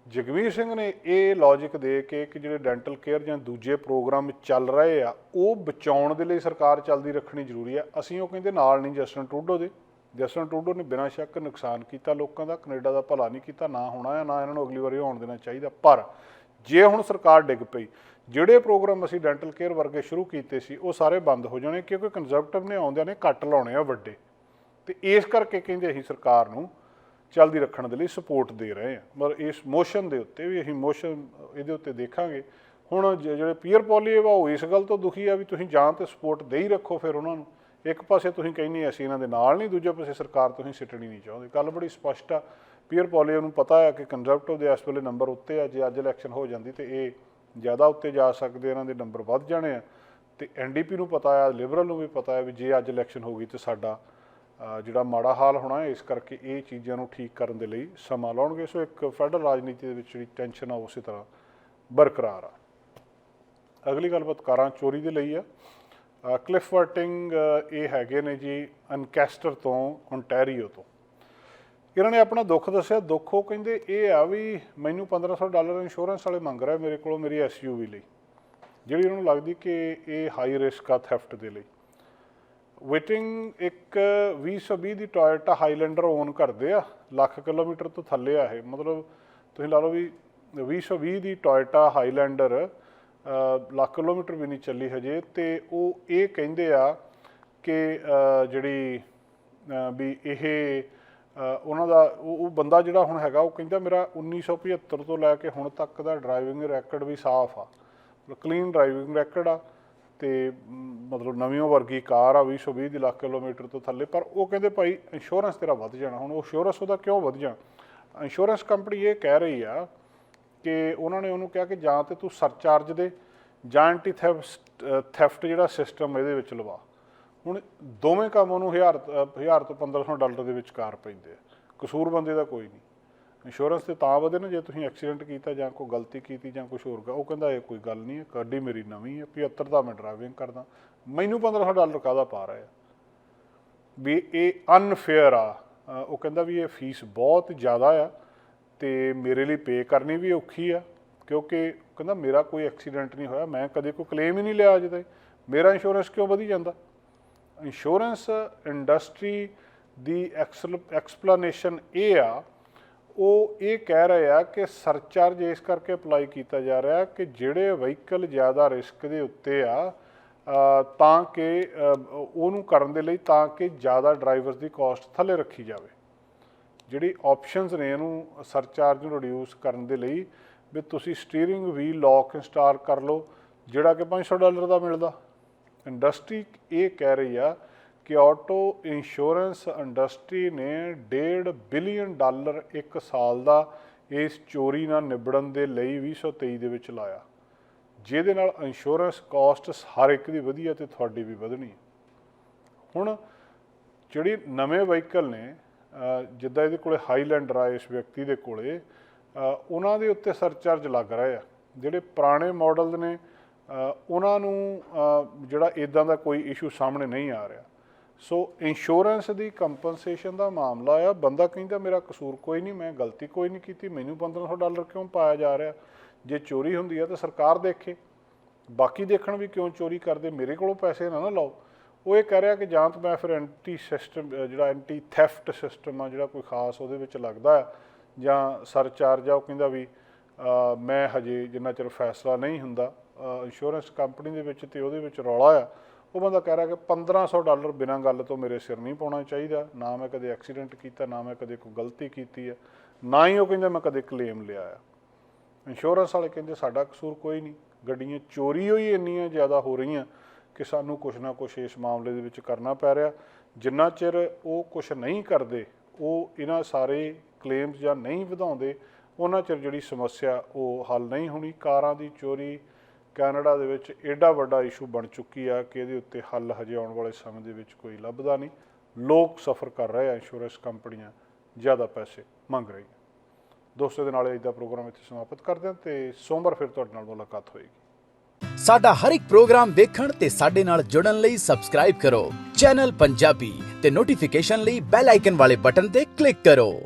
ਜਗਵੀਰ ਸਿੰਘ ਨੇ ਇਹ ਲੌਜੀਕ ਦੇ ਕੇ ਕਿ ਜਿਹੜੇ ਡੈਂਟਲ ਕੇਅਰ ਜਾਂ ਦੂਜੇ ਪ੍ਰੋਗਰਾਮ ਚੱਲ ਰਹੇ ਆ, ਉਹ ਬਚਾਉਣ ਦੇ ਲਈ ਸਰਕਾਰ ਚੱਲਦੀ ਰੱਖਣੀ ਜ਼ਰੂਰੀ ਆ। ਅਸੀਂ ਉਹ ਕਹਿੰਦੇ ਨਾਲ ਨਹੀਂ, ਜਸਟਨ ਟਰੂਡੋ ਦੇ। ਜਸਟਨ ਟਰੂਡੋ ਨੇ ਬਿਨਾਂ ਸ਼ੱਕ ਨੁਕਸਾਨ ਕੀਤਾ ਲੋਕਾਂ ਦਾ, ਕੈਨੇਡਾ ਦਾ ਭਲਾ ਨਹੀਂ ਕੀਤਾ, ਨਾ ਹੋਣਾ ਆ, ਨਾ ਇਹਨਾਂ ਨੂੰ ਅਗਲੀ ਵਾਰੀ ਹੋਣ ਦੇਣਾ ਚਾਹੀਦਾ। ਪਰ ਜੇ ਹੁਣ ਸਰਕਾਰ ਡਿੱਗ ਪਈ, ਜਿਹੜੇ ਪ੍ਰੋਗਰਾਮ ਅਸੀਂ ਡੈਂਟਲ ਕੇਅਰ ਵਰਗੇ ਸ਼ੁਰੂ ਕੀਤੇ ਸੀ, ਉਹ ਸਾਰੇ ਬੰਦ ਹੋ ਜਾਣੇ ਕਿਉਂਕਿ ਕੰਜ਼ਰਵੇਟਿਵ ਨੇ ਆਉਂਦਿਆਂ ਨੇ ਕੱਟ ਲਾਉਣੇ ਆ ਵੱਡੇ। ਤੇ ਇਸ ਕਰਕੇ ਕਹਿੰਦੇ ਅਸੀਂ ਸਰਕਾਰ ਨੂੰ ਚੱਲਦੀ ਰੱਖਣ ਦੇ ਲਈ ਸਪੋਰਟ ਦੇ ਰਹੇ ਹਾਂ। ਮਤਲਬ ਇਸ ਮੋਸ਼ਨ ਦੇ ਉੱਤੇ ਵੀ ਅਸੀਂ ਮੋਸ਼ਨ ਇਹਦੇ ਉੱਤੇ ਦੇਖਾਂਗੇ। ਹੁਣ ਜ- ਜਿਹੜੇ ਪੀਅਰ ਪੋਲੀਏਵਾ ਉਹ ਇਸ ਗੱਲ ਤੋਂ ਦੁਖੀ ਆ ਵੀ ਤੁਸੀਂ ਜਾਂ ਤੇ ਸਪੋਰਟ ਦੇ ਹੀ ਰੱਖੋ ਫਿਰ ਉਹਨਾਂ ਨੂੰ। ਇੱਕ ਪਾਸੇ ਤੁਸੀਂ ਕਹਿੰਦੇ ਅਸੀਂ ਇਹਨਾਂ ਦੇ ਨਾਲ ਨਹੀਂ, ਦੂਜੇ ਪਾਸੇ ਸਰਕਾਰ ਤੁਸੀਂ ਸਿੱਟਣੀ ਨਹੀਂ ਚਾਹੁੰਦੇ। ਗੱਲ ਬੜੀ ਸਪਸ਼ਟ ਆ। ਪੀਅਰ ਪੋਲੀਓ ਨੂੰ ਪਤਾ ਹੈ ਕਿ ਕੰਜ਼ਰਵੇਟਿਵ ਦੇ ਇਸ ਵੇਲੇ ਨੰਬਰ ਉੱਤੇ ਆ। ਜੇ ਅੱਜ ਇਲੈਕਸ਼ਨ ਹੋ ਜਾਂਦੀ ਤੇ ਇਹ ਜ਼ਿਆਦਾ ਉੱਤੇ ਜਾ ਸਕਦੇ ਇਹਨਾਂ ਦੇ ਨੰਬਰ ਵੱਧ ਜਾਣੇ ਆ। ਤੇ ਐਨਡੀਪੀ ਨੂੰ ਪਤਾ ਆ ਲਿਬਰਲ ਨੂੰ ਵੀ ਪਤਾ ਹੈ ਵੀ ਜੇ ਅੱਜ ਇਲੈਕਸ਼ਨ ਹੋ ਗਈ ਤੇ ਸਾਡਾ ਜਿਹੜਾ ਮਾੜਾ ਹਾਲ ਹੋਣਾ ਇਸ ਕਰਕੇ ਇਹ ਚੀਜ਼ਾਂ ਨੂੰ ਠੀਕ ਕਰਨ ਦੇ ਲਈ ਸਮਾਂ ਲਾਉਣਗੇ। ਸੋ ਇੱਕ ਫੈਡਰਲ ਰਾਜਨੀਤੀ ਦੇ ਵਿੱਚ ਜਿਹੜੀ ਟੈਨਸ਼ਨ ਆ ਉਸੇ ਤਰ੍ਹਾਂ ਬਰਕਰਾਰ ਆ। ਅਗਲੀ ਗੱਲਬਾਤ ਕਾਰਾਂ ਚੋਰੀ ਦੇ ਲਈ ਆ। ਅ, ਕਲਿਫ ਵਰਟਿੰਗ ਇਹ ਹੈਗੇ ਨੇ ਜੀ ਅਨਕੈਸਟਰ ਤੋਂ ontario ਤੋਂ। ਇਹਨਾਂ ਨੇ ਆਪਣਾ ਦੁੱਖ ਦੱਸਿਆ। ਦੁੱਖ ਉਹ ਕਹਿੰਦੇ ਇਹ ਆ ਵੀ ਮੈਨੂੰ 1500 ਡਾਲਰ ਇੰਸ਼ੋਰੈਂਸ ਵਾਲੇ ਮੰਗ ਰਿਹਾ ਮੇਰੇ ਕੋਲੋਂ ਮੇਰੀ ਐਸਯੂਵੀ ਲਈ। ਜਿਹੜੀ ਉਹਨਾਂ ਨੂੰ ਲੱਗਦੀ ਕਿ ਇਹ ਹਾਈ ਰਿਸਕ ਆ ਥੈਫਟ ਦੇ ਲਈ। ਵਿਟਿੰਗ ਇੱਕ 2020 ਦੀ ਟੋਇਟਾ ਹਾਈਲੈਂਡਰ ਓਨ ਕਰਦੇ ਆ, ਲੱਖ ਕਿਲੋਮੀਟਰ ਤੋਂ ਥੱਲੇ ਆ ਇਹ। ਮਤਲਬ ਤੁਸੀਂ ਲਾ ਲਓ ਵੀ 2020 ਦੀ ਟੋਇਟਾ ਹਾਈਲੈਂਡਰ ਲੱਖ ਕਿਲੋਮੀਟਰ ਵੀ ਨਹੀਂ ਚੱਲੀ ਹਜੇ ਤੇ ਉਹ ਇਹ ਕਹਿੰਦੇ ਆ ਕਿ ਜਿਹੜੀ ਵੀ ਇਹ ਉਹਨਾਂ ਦਾ ਉਹ ਉਹ ਬੰਦਾ ਜਿਹੜਾ ਹੁਣ ਹੈਗਾ ਉਹ ਕਹਿੰਦਾ ਮੇਰਾ 1975 ਤੋਂ ਲੈ ਕੇ ਹੁਣ ਤੱਕ ਦਾ ਡਰਾਈਵਿੰਗ ਰੈਕੋਰਡ ਵੀ ਸਾਫ਼ ਆ। ਕਲੀਨ ਡਰਾਈਵਿੰਗ ਰੈਕੋਰਡ ਆ। ਤੇ ਮਤਲਬ ਨਵੀਂ ਵਰਗੀ ਕਾਰ ਆ 2020 ਦੀ ਲੱਖ ਕਿਲੋਮੀਟਰ ਤੋਂ ਥੱਲੇ, ਪਰ ਉਹ ਕਹਿੰਦੇ ਭਾਈ ਇੰਸ਼ੋਰੈਂਸ ਤੇਰਾ ਵੱਧ ਜਾਣਾ। ਹੁਣ ਉਹ ਇੰਸ਼ੋਰੈਂਸ ਉਹਦਾ ਕਿਉਂ ਵੱਧ ਜਾਣਾ? ਇੰਸ਼ੋਰੈਂਸ ਕੰਪਨੀ ਇਹ ਕਹਿ ਰਹੀ ਆ ਕਿ ਉਹਨਾਂ ਨੇ ਉਹਨੂੰ ਕਿਹਾ ਕਿ ਜਾਂ ਤੇ ਤੂੰ ਸਰਚਾਰਜ ਦੇ ਜਾਂ ਐਂਟੀ ਥੈਫਟ ਜਿਹੜਾ ਸਿਸਟਮ ਇਹਦੇ ਵਿੱਚ ਲਵਾ। ਹੁਣ ਦੋਵੇਂ ਕੰਮ ਉਹਨੂੰ 1000 1000 ਤੋਂ 1500 ਡਾਲਰ ਦੇ ਵਿਚਕਾਰ ਪੈਂਦੇ ਆ। ਕਸੂਰ ਬੰਦੇ ਦਾ ਕੋਈ ਨਹੀਂ। ਇੰਸ਼ੋਰੈਂਸ ਤੇ ਤਾਂ ਵਧੇ ਨਾ, ਜੇ ਤੁਸੀਂ ਐਕਸੀਡੈਂਟ ਕੀਤਾ ਜਾਂ ਕੋਈ ਗਲਤੀ ਕੀਤੀ ਜਾਂ ਕੁਝ ਹੋਰ ਗਾ ਉਹ ਕਹਿੰਦਾ ਇਹ ਕੋਈ ਗੱਲ ਨਹੀਂ ਹੈ, ਗੱਡੀ ਮੇਰੀ ਨਵੀਂ ਹੈ 75 ਦਾ ਮੈਂ ਡਰਾਈਵਿੰਗ ਕਰਦਾ। ਮੈਨੂੰ 1500 ਡਾਲਰ ਕਾਹਦਾ ਪਾ ਰਿਹਾ ਵੀ ਇਹ ਅਨਫੇਅਰ ਆ। ਉਹ ਕਹਿੰਦਾ ਵੀ ਇਹ ਫੀਸ ਬਹੁਤ ਜ਼ਿਆਦਾ ਆ ਤੇ ਮੇਰੇ ਲਈ ਪੇ ਕਰਨੀ ਵੀ ਔਖੀ ਆ, ਕਿਉਂਕਿ ਕਹਿੰਦਾ ਮੇਰਾ ਕੋਈ ਐਕਸੀਡੈਂਟ ਨਹੀਂ ਹੋਇਆ, ਮੈਂ ਕਦੇ ਕੋਈ ਕਲੇਮ ਹੀ ਨਹੀਂ ਲਿਆ ਅਜੇ ਤਾਈਂ। ਮੇਰਾ ਇੰਸ਼ੋਰੈਂਸ ਕਿਉਂ ਵਧੀ ਜਾਂਦਾ? ਇੰਸ਼ੋਰੈਂਸ ਇੰਡਸਟਰੀ ਦੀ ਐਕਸਪਲੇਨੇਸ਼ਨ ਇਹ ਆ ਉਹ ਇਹ ਕਹਿ ਰਹੇ ਆ ਕਿ ਸਰਚਾਰਜ ਇਸ ਕਰਕੇ ਅਪਲਾਈ ਕੀਤਾ ਜਾ ਰਿਹਾ ਕਿ ਜਿਹੜੇ ਵਹੀਕਲ ਜ਼ਿਆਦਾ ਰਿਸਕ ਦੇ ਉੱਤੇ ਆ ਤਾਂ ਕਿ ਉਹਨੂੰ ਕਰਨ ਦੇ ਲਈ ਤਾਂ ਕਿ ਜ਼ਿਆਦਾ ਡਰਾਈਵਰਸ ਦੀ ਕਾਸਟ ਥੱਲੇ ਰੱਖੀ ਜਾਵੇ। ਜਿਹੜੀ ਆਪਸ਼ਨਸ ਨੇ ਇਹਨੂੰ ਸਰਚਾਰਜ ਨੂੰ ਰਿਡਿਊਸ ਕਰਨ ਦੇ ਲਈ, ਵੀ ਤੁਸੀਂ ਸਟੀਅਰਿੰਗ ਵੀਲ ਲੌਕ ਇੰਸਟਾਲ ਕਰ ਲਓ, ਜਿਹੜਾ ਕਿ 500 ਡਾਲਰ ਦਾ ਮਿਲਦਾ। ਇੰਡਸਟਰੀ ਇਹ ਕਹਿ ਰਹੀ ਆ ਕਿ ਆਟੋ ਇੰਸ਼ੋਰੈਂਸ ਇੰਡਸਟਰੀ ਨੇ 1.5 ਬਿਲੀਅਨ ਡਾਲਰ ਇੱਕ ਸਾਲ ਦਾ ਇਸ ਚੋਰੀ ਨਾਲ ਨਿਬੜਨ ਦੇ ਲਈ 2023 ਦੇ ਵਿੱਚ ਲਾਇਆ। ਜਿਹਦੇ ਨਾਲ ਇੰਸ਼ੋਰੈਂਸ ਕਾਸਟ ਹਰ ਇੱਕ ਦੀ ਵਧੀ ਹੈ ਤੇ ਤੁਹਾਡੀ ਵੀ ਵਧਣੀ ਹੁਣ ਜਿਹੜੀ ਨਵੇਂ ਵਹੀਕਲ ਨੇ ਜਿੱਦਾਂ ਇਹਦੇ ਕੋਲੇ ਹਾਈਲੈਂਡਰ ਆ ਇਸ ਵਿਅਕਤੀ ਦੇ ਕੋਲੇ ਉਹਨਾਂ ਦੇ ਉੱਤੇ ਸਰਚਾਰਜ ਲੱਗ ਰਹੇ ਆ। ਜਿਹੜੇ ਪੁਰਾਣੇ ਮਾਡਲ ਨੇ ਉਹਨਾਂ ਨੂੰ ਜਿਹੜਾ ਇਦਾਂ ਦਾ ਕੋਈ ਇਸ਼ੂ ਸਾਹਮਣੇ ਨਹੀਂ ਆ ਰਿਹਾ। ਸੋ ਇੰਸ਼ੋਰੈਂਸ ਦੀ ਕੰਪਨਸੇਸ਼ਨ ਦਾ ਮਾਮਲਾ ਆ। ਬੰਦਾ ਕਹਿੰਦਾ, ਮੇਰਾ ਕਸੂਰ ਕੋਈ ਨਹੀਂ, ਮੈਂ ਗਲਤੀ ਕੋਈ ਨਹੀਂ ਕੀਤੀ। ਮੈਨੂੰ 1500 ਡਾਲਰ ਕਿਉਂ ਪਾਇਆ ਜਾ ਰਿਹਾ? ਜੇ ਚੋਰੀ ਹੁੰਦੀ ਆ ਤਾਂ ਸਰਕਾਰ ਦੇਖੇ। ਬਾਕੀ ਦੇਖਣ ਵੀ ਕਿਉਂ ਚੋਰੀ ਕਰਦੇ? ਮੇਰੇ ਕੋਲੋਂ ਪੈਸੇ ਨਾ ਨਾ ਲਓ। ਉਹ ਇਹ ਕਹਿ ਰਿਹਾ ਕਿ ਜਾਂ ਤਾਂ ਮੈਂ ਫਿਰ ਐਂਟੀ ਸਿਸਟਮ ਜਿਹੜਾ ਐਂਟੀ ਥੈਫਟ ਸਿਸਟਮ ਆ, ਜਿਹੜਾ ਕੋਈ ਖਾਸ ਉਹਦੇ ਵਿੱਚ ਲੱਗਦਾ ਹੈ ਜਾਂ ਸਰਚਾਰਜ ਆ, ਉਹ ਕਹਿੰਦਾ ਵੀ ਮੈਂ ਹਜੇ ਜਿੰਨਾ ਚਿਰ ਫੈਸਲਾ ਨਹੀਂ ਹੁੰਦਾ ਇੰਸ਼ੋਰੈਂਸ ਕੰਪਨੀ ਦੇ ਵਿੱਚ ਤੇ ਉਹਦੇ ਵਿੱਚ ਰੌਲਾ ਆ। ਉਹ ਬੰਦਾ ਕਹਿ ਰਿਹਾ ਕਿ 1500 ਡਾਲਰ ਬਿਨਾਂ ਗੱਲ ਤੋਂ ਮੇਰੇ ਸਿਰ ਨਹੀਂ ਪਾਉਣਾ ਚਾਹੀਦਾ। ਨਾ ਮੈਂ ਕਦੇ ਐਕਸੀਡੈਂਟ ਕੀਤਾ, ਨਾ ਮੈਂ ਕਦੇ ਕੋਈ ਗਲਤੀ ਕੀਤੀ ਹੈ। ਨਾ ਹੀ ਉਹ ਕਹਿੰਦਾ ਮੈਂ ਕਦੇ ਕਲੇਮ ਲਿਆ ਆ। ਇੰਸ਼ੋਰੈਂਸ ਵਾਲੇ ਕਹਿੰਦੇ ਸਾਡਾ ਕਸੂਰ ਕੋਈ ਨਹੀਂ। ਗੱਡੀਆਂ ਚੋਰੀ ਹੋਈ ਇੰਨੀਆਂ ਜ਼ਿਆਦਾ ਹੋ ਰਹੀਆਂ ਕਿ ਸਾਨੂੰ ਕੁਛ ਨਾ ਕੁਛ ਇਸ ਮਾਮਲੇ ਦੇ ਵਿੱਚ ਕਰਨਾ ਪੈ ਰਿਹਾ। ਜਿੰਨਾ ਚਿਰ ਉਹ ਕੁਛ ਨਹੀਂ ਕਰਦੇ, ਉਹ ਇਹਨਾਂ ਸਾਰੇ ਕਲੇਮਸ ਜਾਂ ਨਹੀਂ ਵਧਾਉਂਦੇ, ਉਹਨਾਂ ਚਿਰ ਜਿਹੜੀ ਸਮੱਸਿਆ ਉਹ ਹੱਲ ਨਹੀਂ ਹੋਣੀ। ਕਾਰਾਂ ਦੀ ਚੋਰੀ ਕੈਨੇਡਾ ਦੇ ਵਿੱਚ ਐਡਾ ਵੱਡਾ ਇਸ਼ੂ ਬਣ ਚੁੱਕੀ ਆ ਕਿ ਇਹਦੇ ਉੱਤੇ ਹੱਲ ਹਜੇ ਆਉਣ ਵਾਲੇ ਸਮੇਂ ਦੇ ਵਿੱਚ ਕੋਈ ਲੱਭਦਾ ਨਹੀਂ। ਲੋਕ ਸਫਰ ਕਰ ਰਹੇ ਆ ਇੰਸ਼ੋਰੈਂਸ ਕੰਪਨੀਆਂ ਜ਼ਿਆਦਾ ਪੈਸੇ ਮੰਗ ਰਹੀਆਂ। ਦੋਸਤੋ ਦੇ ਨਾਲ ਅੱਜ ਦਾ ਪ੍ਰੋਗਰਾਮ ਇੱਥੇ ਸਮਾਪਤ ਕਰਦੇ ਹਾਂ ਤੇ ਸੋਮਵਾਰ ਫਿਰ ਤੁਹਾਡੇ ਨਾਲ ਮੁਲਾਕਾਤ ਹੋਏਗੀ। ਸਾਡਾ ਹਰ ਇੱਕ ਪ੍ਰੋਗਰਾਮ ਦੇਖਣ ਤੇ ਸਾਡੇ ਨਾਲ ਜੁੜਨ ਲਈ ਸਬਸਕ੍ਰਾਈਬ ਕਰੋ। ਚੈਨਲ ਪੰਜਾਬੀ ਤੇ ਨੋਟੀਫਿਕੇਸ਼ਨ ਲਈ ਬੈਲ ਆਈਕਨ ਵਾਲੇ ਬਟਨ ਤੇ ਕਲਿੱਕ ਕਰੋ।